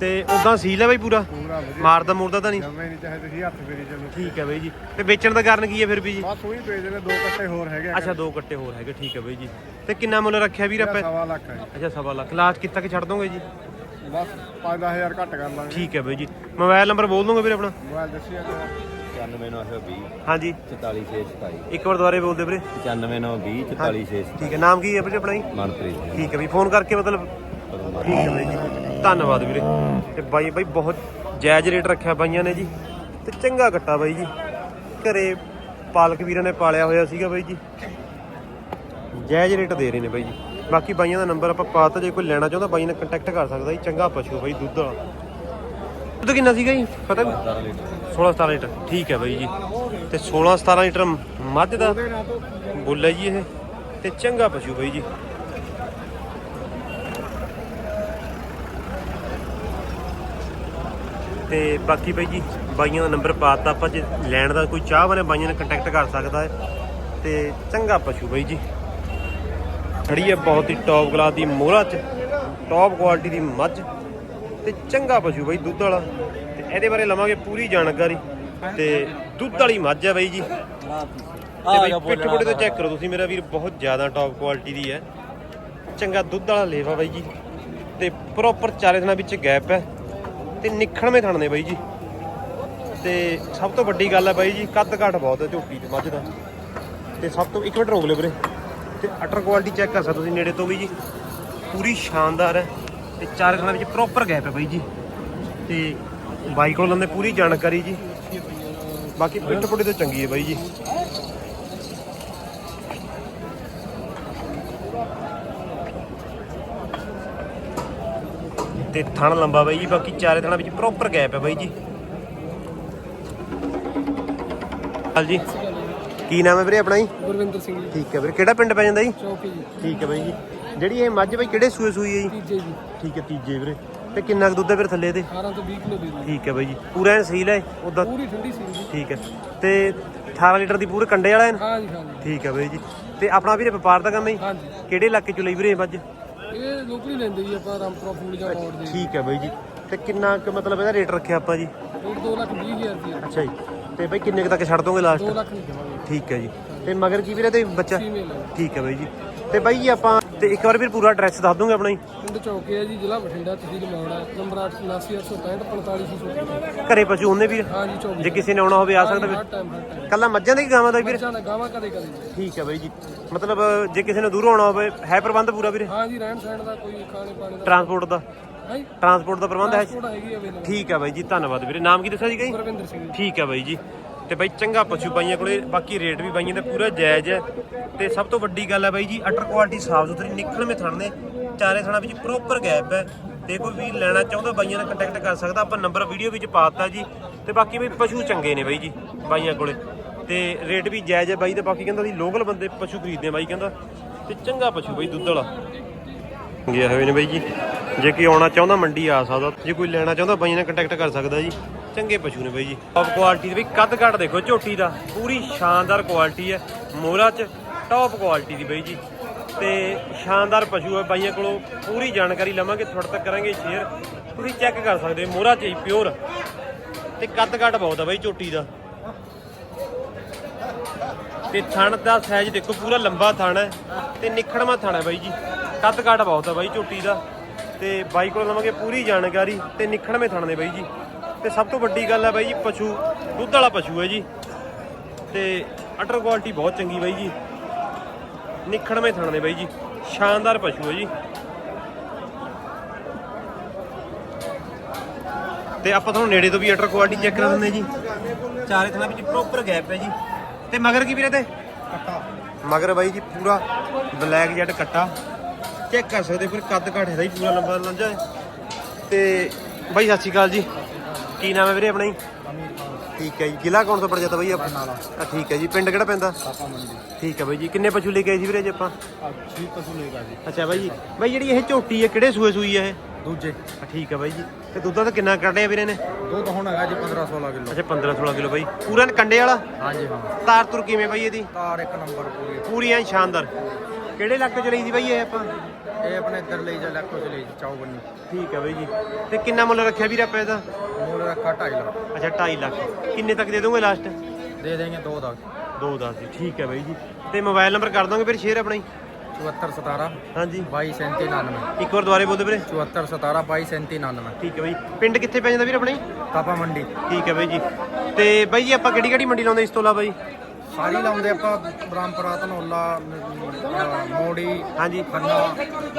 ਤੇ ਉਦਾਂ ਸੀਲ ਹੈ ਬਾਈ ਪੂਰਾ? ਪੂਰਾ ਵਧੀਆ। ਮਾਰਦਾ ਮੂਰਦਾ ਤਾਂ ਨਹੀਂ? ਜਮੇ ਨਹੀਂ ਚਾਹੇ ਤੁਸੀਂ ਹੱਥ ਫੇਰੀ ਚੱਲੋ। ਠੀਕ ਹੈ ਬਾਈ ਜੀ। ਤੇ ਵੇਚਣ ਦਾ ਕਾਰਨ ਕੀ ਹੈ ਫਿਰ ਵੀ ਜੀ? ਬਸ ਉਹੀ ਭੇਜ ਨੇ ਦੋ ਕੱਟੇ ਹੋਰ ਹੈਗੇ ਆ। ਅੱਛਾ ਦੋ ਕੱਟੇ ਹੋਰ ਹੈਗੇ ਠੀਕ ਹੈ ਬਾਈ ਜੀ। ਤੇ ਕਿੰਨਾ ਮੁੱਲ ਰੱਖਿਆ ਵੀਰ ਆਪਾਂ? ਸਵਾ ਲੱਖ ਹੈ। ਅੱਛਾ ਸਵਾ ਲੱਖ। ਲਾਸਟ ਕਿੱਤਾ ਕਿ ਛੱਡ ਦੋਗੇ ਜੀ? ਬਸ 5-10000 ਘੱਟ ਕਰ ਲਾਂਗੇ। ਠੀਕ ਹੈ ਬਾਈ ਜੀ। ਮੋਬਾਈਲ ਨੰਬਰ ਬੋਲ ਦੋਗੇ ਵੀਰੇ ਆਪਣਾ? ਮੋਬਾਈਲ ਦੱਸਿਆ ਜੀ 94920 ਹਾਂਜੀ। 44627 ਇੱਕ ਵਾਰ ਦੁਬਾਰੇ ਬੋਲ ਦਿਓ ਵੀਰੇ 94920 44627 ਠੀਕ ਹੈ ਨਾਮ ਕੀ ਹੈ ਵੀਰੇ ਆਪਣਾ ਜੀ? ਮਨਪ੍ਰੀਤ ਠੀਕ ਹੈ ਵੀ ਫੋਨ ਕਰਕੇ ਮਤਲਬ ਠੀਕ ਹੈ ਬਾਈ ਜੀ। ਧੰਨਵਾਦ ਵੀਰੇ। ਤੇ ਬਾਈ ਬਾਈ ਬਹੁਤ ਜਾਇਜ਼ ਰੇਟ ਰੱਖਿਆ ਬਾਈਆਂ ਨੇ ਜੀ। ਤੇ ਚੰਗਾ ਕੱਟਾ ਬਾਈ ਜੀ। ਘਰੇ ਪਾਲਕ ਵੀਰਾਂ ਨੇ ਪਾਲਿਆ ਹੋਇਆ ਸੀਗਾ ਬਾਈ ਜੀ। ਜਾਇਜ਼ ਰੇਟ ਦੇ ਰਹੇ ਨੇ ਬਾਈ ਜੀ। ਬਾਕੀ ਬਾਈਆਂ ਦਾ ਨੰਬਰ ਆਪਾਂ ਪਾਤਾ ਜੇ ਕੋਈ ਲੈਣਾ ਚਾਹੁੰਦਾ ਬਾਈ ਨਾਲ ਕੰਟੈਕਟ ਕਰ ਸਕਦਾ ਜੀ। ਚੰਗਾ ਪਸ਼ੂ ਬਾਈ ਦੁੱਧ ਵਾਲਾ। ਦੁੱਧ ਕਿੰਨਾ ਸੀਗਾ ਜੀ? ਪਤਾ 16 17 ਲੀਟਰ। ਠੀਕ ਹੈ ਬਾਈ ਜੀ। ਤੇ 16 17 ਲੀਟਰ ਮੱਝ ਦਾ ਬੁੱਲ ਹੈ ਜੀ ਇਹ। ਤੇ ਚੰਗਾ ਪਸ਼ੂ ਬਾਈ ਜੀ। ਤੇ ਬਾਕੀ ਬਾਈ ਜੀ ਬਾਈਆਂ ਦਾ ਨੰਬਰ ਪਾਤਾ ਆਪਾਂ ਜੇ ਲੈਣ ਦਾ ਕੋਈ ਚਾਹ ਵਾਲੇ ਬਾਈਆਂ ਨਾਲ ਕੰਟੈਕਟ ਕਰ ਸਕਦਾ ਹੈ। ਤੇ ਚੰਗਾ ਪਸ਼ੂ ਬਾਈ ਜੀ। ਖੜੀ ਹੈ ਬਹੁਤ ਹੀ ਟੌਪ ਕਲਾਸ ਦੀ ਮੋਹਰਾ ਚ ਟੌਪ ਕੁਆਲਿਟੀ ਦੀ ਮੱਝ। ਤੇ ਚੰਗਾ ਪਸ਼ੂ ਬਾਈ ਦੁੱਧ ਵਾਲਾ। ਤੇ ਇਹਦੇ ਬਾਰੇ ਲਵਾਂਗੇ ਪੂਰੀ ਜਾਣਕਾਰੀ। ਤੇ ਦੁੱਧ ਵਾਲੀ ਮੱਝ ਹੈ ਬਾਈ ਜੀ। ਤੇ ਬਾਈ ਪਿੱਠ ਪੁੱਠੇ ਤੋਂ ਚੈੱਕ ਕਰੋ ਤੁਸੀਂ ਮੇਰਾ ਵੀਰ ਬਹੁਤ ਜ਼ਿਆਦਾ ਟੌਪ ਕੁਆਲਿਟੀ ਦੀ ਹੈ। ਚੰਗਾ ਦੁੱਧ ਵਾਲਾ ਲੇਵਾ ਬਾਈ ਜੀ। ਤੇ ਪ੍ਰੋਪਰ ਚਾਰੇ ਦਿਨਾਂ ਵਿੱਚ ਗੈਪ ਹੈ। ਤੇ ਨਿਖਣਵੇਂ ਥਣਨੇ ਬਾਈ ਜੀ। ਤੇ ਸਭ ਤੋਂ ਵੱਡੀ ਗੱਲ ਹੈ ਬਾਈ ਜੀ, ਕੱਦ ਘਾਟ ਬਹੁਤ ਹੈ ਝੋਟੀ ਤੇ ਮੱਝ ਦਾ। ਤੇ ਸਭ ਤੋਂ, ਇੱਕ ਮਿੰਟ ਰੋਕ ਲਿਓ ਵੀਰੇ। ਤੇ ਅਟਰ ਕੁਆਲਿਟੀ ਚੈੱਕ ਕਰ ਸਕਦੇ ਤੁਸੀਂ ਨੇੜੇ ਤੋਂ ਵੀ ਜੀ। ਪੂਰੀ ਸ਼ਾਨਦਾਰ ਹੈ ਤੇ ਚਾਰ ਦਿਨਾਂ ਵਿੱਚ ਪ੍ਰੋਪਰ ਗੈਪ ਹੈ ਬਾਈ ਜੀ। ਤੇ ਬਾਈ ਕੋਲ ਲੰਦੇ ਪੂਰੀ ਜਾਣਕਾਰੀ ਜੀ। ਬਾਕੀ ਪਿੱਠ ਪੁੱਠੇ ਤੋਂ ਚੰਗੀ ਹੈ ਬਾਈ ਜੀ। ਤੇ ਥਣ ਲੰਬਾ ਬਾਈ ਜੀ ਬਾਕੀ ਚਾਰੇ ਥਣਾਂ ਵਿੱਚ ਪ੍ਰੋਪਰ ਗੈਪ ਹੈ ਬਾਈ ਜੀ। ਹਾਲ ਜੀ ਕੀ ਨਾਮ ਹੈ ਵੀਰੇ ਆਪਣਾ ਜੀ? ਗੁਰਵਿੰਦਰ ਸਿੰਘ ਜੀ। ਠੀਕ ਹੈ ਵੀਰੇ ਕਿਹੜਾ ਪਿੰਡ ਪੈ ਜਾਂਦਾ ਜੀ? ਚੌਕੀ ਜੀ। ਠੀਕ ਹੈ ਬਾਈ ਜੀ। ਜਿਹੜੀ ਇਹ ਮੱਝ ਬਾਈ ਕਿਹੜੇ ਸੂਏ ਸੂਈ ਹੈ ਜੀ? ਤੀਜੇ ਜੀ। ਠੀਕ ਹੈ ਤੀਜੇ ਵੀਰੇ। ਤੇ ਕਿੰਨਾ ਕੁ ਦੁੱਧ ਹੈ ਫਿਰ ਥੱਲੇ ਦੇ 18 ਤੋਂ 20 ਕਿਲੋ ਦੇ ਦਿਓ। ਠੀਕ ਹੈ ਬਾਈ ਜੀ। ਪੂਰਾ ਐਨ ਸੀਲ ਹੈ ਉਦਾਂ ਪੂਰੀ ਠੰਡੀ ਸੀ ਜੀ। ਠੀਕ ਹੈ। ਤੇ 18 ਲੀਟਰ ਦੀ ਪੂਰੇ ਕੰਡੇ ਵਾਲਾ ਹੈ? ਹਾਂ ਜੀ ਹਾਂ ਠੀਕ ਹੈ ਬਾਈ ਜੀ। ਤੇ ਆਪਣਾ ਵੀਰੇ ਵਪਾਰ ਦਾ ਕੰਮ ਹੈ ਜੀ? ਹਾਂ ਜੀ ਕਿਹੜੇ ਇਲਾਕੇ ਚੋਂ ਲਈ ਵੀਰੇ ਮੱਝ? ਇਹ ਲੋਕਲੀ ਲੈਂਦੇ ਜੀ ਆਪਾਂ ਰਾਮਪੁਰਾ ਫੂਡ ਜਾਂ ਮੋੜ ਦੇ। ਠੀਕ ਹੈ ਬਾਈ ਜੀ। ਤੇ ਕਿੰਨਾ ਕੁ ਮਤਲਬ ਇਹਦਾ ਰੇਟ ਰੱਖਿਆ ਆਪਾਂ ਜੀ? ਉਹ 2 ਲੱਖ 20 ਹਜ਼ਾਰ ਦੀ ਅੱਛਾ ਜੀ। ਤੇ ਬਾਈ ਕਿੰਨੇ ਕੁ ਤੱਕ ਛੱਡ ਦੋਗੇ 2 ਲਾਸਟ ਲੱਖ ਨਹੀਂ ਦੇਵਾਂਗੇ। ਠੀਕ ਹੈ ਜੀ। ਤੇ ਮਗਰ ਕੀ ਵੀਰੇ ਤੇ ਬੱਚਾ? ਫੀਮੇਲ ਹੈ ਠੀਕ ਹੈ ਬਾਈ ਜੀ। ਤੇ ਬਾਈ ਜੀ ਆਪਾਂ ਤੇ ਇੱਕ ਵਾਰ ਵੀਰ ਪੂਰਾ ਐਡਰੈਸ ਦੱਸ ਦੂੰਗੇ ਆਪਣਾ ਜੀ। ਪਿੰਡ ਚੌਕੇ ਹੈ ਜੀ ਜ਼ਿਲ੍ਹਾ ਬਠਿੰਡਾ ਤਹਿਸੀਲ ਮੌੜਾ ਨੰਬਰ 8765 ਘਰੇ ਪਸ਼ੂ ਹੁੰਦੇ ਵੀਰ? ਹਾਂ ਜੀ 24 ਜੇ ਕਿਸੇ ਨੇ ਆਉਣਾ ਹੋਵੇ ਆ ਸਕਦਾ ਵੀਰ? ਕੱਲਾ ਮੱਝਾਂ ਦੇ ਗਾਵਾਂ ਦਾ ਵੀਰ? ਗਾਵਾਂ ਕਦੇ ਕਦੇ ਠੀਕ ਹੈ ਬਾਈ ਜੀ। ਮਤਲਬ ਜੇ ਕਿਸੇ ਨੇ ਦੂਰੋਂ ਆਉਣਾ ਹੋਵੇ ਹੈ ਪ੍ਰਬੰਧ ਪੂਰਾ ਵੀਰੇ? ਹਾਂ ਜੀ ਰਹਿਣ ਸਹਿਣ ਦਾ ਕੋਈ ਖਾਣੇ ਪਾਣੇ ਦਾ ਟਰਾਂਸਪੋਰਟ ਦਾ? ਟਰਾਂਸਪੋਰਟ ਦਾ ਪ੍ਰਬੰਧ ਹੈ ਠੀਕ ਹੈ ਬਾਈ ਜੀ ਧੰਨਵਾਦ ਵੀਰੇ। ਨਾਮ ਕੀ ਦੱਸਿਆ ਜੀ ਕਈ? ਗੁਰਵਿੰਦਰ ਸਿੰਘ ਠੀਕ ਹੈ ਬਾਈ ਜੀ। ਤੇ ਬਾਈ ਚੰਗਾ ਪਸ਼ੂ ਬਾਈਆਂ ਕੋਲੇ, ਬਾਕੀ ਰੇਟ ਵੀ ਬਾਈਆਂ ਦਾ ਪੂਰਾ ਜਾਇਜ਼ ਹੈ। ਤੇ ਸਭ ਤੋਂ ਵੱਡੀ ਗੱਲ ਹੈ ਬਾਈ ਜੀ, ਅਟਰ ਕੁਆਲਿਟੀ ਸਾਫ਼ ਸੁਥਰੀ ਨਿਕਲਵੇਂ ਥਣ ਨੇ ਚਾਰੇ ਥਣਾ ਵਿੱਚ ਪ੍ਰੋਪਰ ਗੈਪ ਹੈ। ਤੇ ਕੋਈ ਵੀ ਲੈਣਾ ਚਾਹੁੰਦਾ ਬਾਈਆਂ ਨਾਲ ਕੰਟੈਕਟ ਕਰ ਸਕਦਾ, ਆਪਾਂ ਨੰਬਰ ਵੀਡੀਓ ਵਿੱਚ ਪਾਤਾ ਜੀ। ਤੇ ਬਾਕੀ ਬਈ ਪਸ਼ੂ ਚੰਗੇ ਨੇ ਬਾਈ ਜੀ, ਬਾਈਆਂ ਕੋਲੇ। ਤੇ ਰੇਟ ਵੀ ਜਾਇਜ਼ ਹੈ ਬਾਈ ਤੇ ਬਾਕੀ ਕਹਿੰਦਾ ਸੀ ਲੋਕਲ ਬੰਦੇ ਪਸ਼ੂ ਖਰੀਦਦੇ ਆ ਬਾਈ ਕਹਿੰਦਾ। ਤੇ ਚੰਗਾ ਪਸ਼ੂ ਬਾਈ ਦੁੱਧ ਵਾਲਾ। ਗਿਆ ਹੋਏ ਨੇ ਬਾਈ ਜੀ। ਜੇ ਕੋਈ ਆਉਣਾ ਚਾਹੁੰਦਾ ਮੰਡੀ ਆ ਸਕਦਾ, ਜੇ ਕੋਈ ਲੈਣਾ ਚਾਹੁੰਦਾ ਬਾਈ ਨਾਲ ਕੰਟੈਕਟ ਕਰ ਸਕਦਾ ਜੀ। ਚੰਗੇ ਪਸ਼ੂ ਨੇ ਬਾਈ ਜੀ। ਟੌਪ ਕੁਆਲਿਟੀ ਦੇ ਬਈ ਕੱਦ ਕੱਟ ਦੇਖੋ ਝੋਟੀ ਦਾ। ਪੂਰੀ ਸ਼ਾਨਦਾਰ ਕੁਆਲਿਟੀ ਹੈ। ਮੋਹਰਾ ਚ ਟੌਪ ਕੁਆਲਿਟੀ ਦੀ ਬਾਈ ਜੀ। ਤੇ ਸ਼ਾਨਦਾਰ ਪਸ਼ੂ ਹੈ ਬਾਈਆਂ ਕੋਲੋਂ। ਪੂਰੀ ਜਾਣਕਾਰੀ ਲਵਾਂਗੇ, ਤੁਹਾਡੇ ਤੱਕ ਕਰਾਂਗੇ ਸ਼ੇਅਰ ਤੁਸੀਂ ਚੈੱਕ ਕਰ ਸਕਦੇ ਹੋ, ਮੋਹਰਾ ਚ ਹੀ ਪਿਓਰ ਤੇ ਕੱਦ ਕੱਟ ਬਹੁਤ ਆ ਬਾਈ ਝੋਟੀ ਦਾ। ਤੇ ਥਣ ਦਾ ਸਾਈਜ਼ ਦੇਖੋ, ਪੂਰਾ ਲੰਬਾ ਥਣ ਹੈ। ਤੇ ਨਿਖੜਵਾ ਥਣ ਹੈ ਬਾਈ ਜੀ। ਕੱਦ ਕਾਟ ਬਹੁਤ ਹੈ ਬਾਈ ਝੋਟੀ ਦਾ। ਤੇ ਬਾਈ ਕੋਲ ਲਵਾਂਗੇ ਪੂਰੀ ਜਾਣਕਾਰੀ। ਤੇ ਨਿਖੜਵੇਂ ਥਣ ਦੇ ਬਾਈ ਜੀ। ਤੇ ਸਭ ਤੋਂ ਵੱਡੀ ਗੱਲ ਹੈ ਬਾਈ ਜੀ ਪਸ਼ੂ ਦੁੱਧ ਵਾਲਾ ਪਸ਼ੂ ਹੈ ਜੀ। ਤੇ ਅਟਰ ਕੁਆਲਿਟੀ ਬਹੁਤ ਚੰਗੀ ਬਾਈ ਜੀ। ਨਿਖੜਵੇਂ ਥਣ ਨੇ ਬਾਈ ਜੀ। ਸ਼ਾਨਦਾਰ ਪਸ਼ੂ ਹੈ ਜੀ। ਤੇ ਆਪਾਂ ਤੁਹਾਨੂੰ ਨੇੜੇ ਤੋਂ ਵੀ ਅਟਰ ਕੁਆਲਿਟੀ ਚੈੱਕ ਕਰਾ ਦਿੰਦੇ ਜੀ। ਚਾਰੇ ਥਣਾ ਵਿੱਚ ਪ੍ਰੋਪਰ ਗੈਪ ਹੈ ਜੀ। ਤੇ ਮਗਰ ਕੀ ਵੀਰੇ ਤੇ? ਕੱਟਾ। ਮਗਰ ਬਾਈ ਜੀ ਪੂਰਾ ਬਲੈਕ ਜੈਟ ਕੱਟਾ। ਚੈੱਕ ਕਰ ਸਕਦੇ ਫਿਰ ਕੱਦ ਘਾਟ ਹੈ ਹੀ ਪੂਰਾ ਲੰਬਾ ਲੰਜਾ ਤੇ ਬਾਈ ਸਤਿ ਸ਼੍ਰੀ ਅਕਾਲ ਜੀ। ਕੀ ਨਾਮ ਹੈ ਵੀਰੇ ਆਪਣਾ ਜੀ? ਠੀਕ ਹੈ ਜੀ। ਜ਼ਿਲ੍ਹਾ ਕੌਣ ਤੋਂ ਪੜ ਜਾਂਦਾ ਬਾਈ ਆਪਣਾ ਠੀਕ ਹੈ ਜੀ। ਪਿੰਡ ਕਿਹੜਾ ਪੈਂਦਾ? ਪਾਪਾ ਮੰਡੀ। ਠੀਕ ਹੈ ਬਾਈ ਜੀ। ਕਿੰਨੇ ਪਸ਼ੂ ਲੈ ਕੇ ਆਏ ਸੀ ਵੀਰੇ ਜੀ ਆਪਾਂ? ਠੀਕ ਪਸ਼ੂ ਲੈ ਗਾ ਜੀ ਅੱਛਾ ਬਾਈ ਜੀ। ਬਾਈ ਜਿਹੜੀ ਇਹ ਝੋਟੀ ਹੈ ਕਿਹੜੇ ਸੂਏ ਸੂਈ ਹੈ ਇਹ? ਦੂਜੇ। ਠੀਕ ਹੈ ਬਾਈ ਜੀ। ਤੇ ਦੁੱਧਾ ਤਾਂ ਕਿੰਨਾ ਕੱਢਿਆ ਵੀਰੇ ਨੇ? ਦੁੱਧ ਹੁਣ ਹੈਗਾ ਜੀ 15 16 ਕਿਲੋ। ਅੱਛਾ 15 16 ਕਿਲੋ ਬਾਈ। ਪੂਰਾ ਕੰਡੇ ਵਾਲਾ? ਹਾਂਜੀ ਹਾਂ। ਤਾਰ ਤੁਰ ਕਿਵੇਂ ਬਾਈ ਇਹਦੀ? ਤਾਰ ਇੱਕ ਨੰਬਰ ਪੂਰੀ। ਪੂਰੀ ਐਨ ਸ਼ਾਨਦਾਰ। ਕਿਹੜੇ ਇਲਾਕੇ ਚ ਲਈ ਦੀ ਬਾਈ ਇਹ ਆਪਾਂ? ਇਹ ਆਪਣੇ ਇੱਧਰ ਲਈ ਜਾ ਲੈਕੋ ਚ ਲਈ ਜੀ ਚਾਉ ਬੰਨੀ ਠੀਕ ਹੈ ਬਾਈ ਜੀ। ਤੇ ਕਿੰਨਾ ਮੁੱਲ ਰੱਖਿਆ ਵੀਰ ਆਪਾਂ ਇਹਦਾ? ਰੱਖਾ 2.5 ਲੱਖ। ਅੱਛਾ 2.5 ਲੱਖ। ਕਿੰਨੇ ਤੱਕ ਦੇ ਦੋਗੇ ਲਾਸਟ ਦੇ ਦੇਂਗੇ 2 ਦਾ। 2 10 ਜੀ ਠੀਕ ਹੈ ਬਾਈ ਜੀ। ਤੇ ਮੋਬਾਈਲ ਨੰਬਰ ਕਰ ਦੋਗੇ ਫਿਰ ਸ਼ੇਅਰ ਆਪਣਾ ਹੀ? 74 17 ਹਾਂਜੀ। 22 37 99 ਇੱਕ ਵਾਰ ਦੁਬਾਰੇ ਬੋਲਦੇ ਵੀਰੇ। 74 17 22 37 99 ਠੀਕ ਹੈ ਬਾਈ। ਪਿੰਡ ਕਿੱਥੇ ਪੈ ਜਾਂਦਾ ਵੀਰ ਆਪਣਾ ਜੀ? ਪਾਪਾ ਮੰਡੀ। ਠੀਕ ਹੈ ਬਾਈ ਜੀ। ਤੇ ਬਾਈ ਜੀ ਆਪਾਂ ਕਿਹੜੀ ਕਿਹੜੀ ਮੰਡੀ ਲਾਉਂਦੇ ਇਸ ਤੋਂ ਇਲਾਵਾ ਜੀ? ਸਾਰੀ ਲਾਉਂਦੇ ਆਪਾਂ ਬ੍ਰਹਮਪੁਰਾ ਧਨੌਲਾ ਮੋੜੀ ਹਾਂਜੀ। ਖੰਨਾ।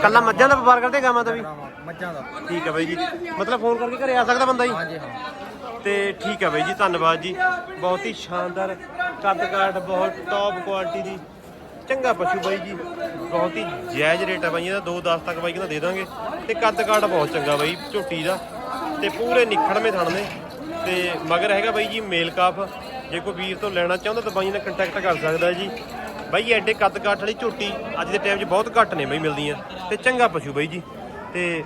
ਕੱਲਾ ਮੱਝਾਂ ਦਾ ਵਪਾਰ ਕਰਦੇ ਗਾਵਾਂ ਦਾ ਵੀ? ਮੱਝਾਂ ਦਾ। ਠੀਕ ਹੈ ਬਾਈ ਜੀ। ਮਤਲਬ ਫੋਨ ਕਰਕੇ ਘਰੇ ਆ ਸਕਦਾ ਬੰਦਾ ਜੀ? ਹਾਂਜੀ ਹਾਂ। ਤੇ ਠੀਕ ਹੈ ਬਾਈ ਜੀ ਧੰਨਵਾਦ ਜੀ। ਬਹੁਤ ਹੀ ਸ਼ਾਨਦਾਰ ਕੱਦ ਕਾਠ ਬਹੁਤ ਟੌਪ ਕੁਆਲਿਟੀ ਦੀ। ਚੰਗਾ ਪਸ਼ੂ ਬਾਈ ਜੀ। ਬਹੁਤ ਹੀ ਜਾਇਜ਼ ਰੇਟ ਹੈ ਬਾਈ ਇਹਦਾ 2-10 ਤੱਕ ਬਾਈ ਕਹਿੰਦਾ ਦੇ ਦਾਂਗੇ। ਤੇ ਕੱਦ ਕਾਠ ਬਹੁਤ ਚੰਗਾ ਬਾਈ ਝੋਟੀ ਦਾ। ਤੇ ਪੂਰੇ ਨਿਖੜਵੇਂ ਥਣ ਨੇ। ਤੇ ਮਗਰ ਹੈਗਾ ਬਾਈ ਜੀ ਮੇਲ ਕਾਫ। ਜੇ ਕੋਈ ਵੀਰ ਤੋਂ ਲੈਣਾ ਚਾਹੁੰਦਾ ਤਾਂ ਬਾਈ ਨਾਲ ਕੰਟੈਕਟ ਕਰ ਸਕਦਾ ਜੀ। ਬਾਈ ਐਡੇ ਕੱਦ ਕਾਠ ਵਾਲੀ ਝੋਟੀ ਅੱਜ ਦੇ ਟਾਈਮ 'ਚ ਬਹੁਤ ਘੱਟ ਨੇ ਬਾਈ ਮਿਲਦੀਆਂ ਤੇ ਚੰਗਾ ਪਸ਼ੂ ਬਾਈ ਜੀ। ਤੇ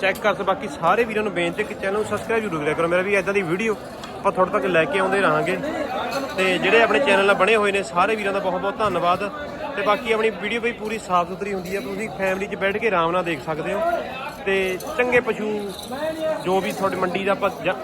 ਚੈੱਕ ਕਰ ਸਕਦੇ ਬਾਕੀ ਸਾਰੇ ਵੀਰਾਂ ਨੂੰ ਬੇਨਤੀ ਕਿ ਚੈਨਲ ਨੂੰ ਸਬਸਕ੍ਰਾਈਬ ਜ਼ਰੂਰ ਕਰਿਆ ਕਰੋ। ਮੇਰਾ ਵੀ ਇਦਾਂ ਦੀ ਵੀਡੀਓ ਆਪਾਂ ਤੁਹਾਡੇ ਤੱਕ ਲੈ ਕੇ ਆਉਂਦੇ ਰਹਾਂਗੇ। ਤੇ ਜਿਹੜੇ ਆਪਣੇ ਚੈਨਲ ਨਾਲ ਬਣੇ ਹੋਏ ਨੇ, ਸਾਰੇ ਵੀਰਾਂ ਦਾ ਬਹੁਤ ਬਹੁਤ ਧੰਨਵਾਦ। ਤੇ ਬਾਕੀ ਆਪਣੀ ਵੀਡੀਓ ਵੀ ਪੂਰੀ ਸਾਫ਼ ਸੁਥਰੀ ਹੁੰਦੀ ਹੈ, ਤੁਸੀਂ ਫੈਮਿਲੀ 'ਚ ਬੈਠ ਕੇ ਆਰਾਮ ਨਾਲ ਦੇਖ ਸਕਦੇ ਹੋ। ਤੇ ਚੰਗੇ ਪਸ਼ੂ ਜੋ ਵੀ ਤੁਹਾਡੀ ਮੰਡੀ ਦਾ ਆਪਾਂ ਜਾ-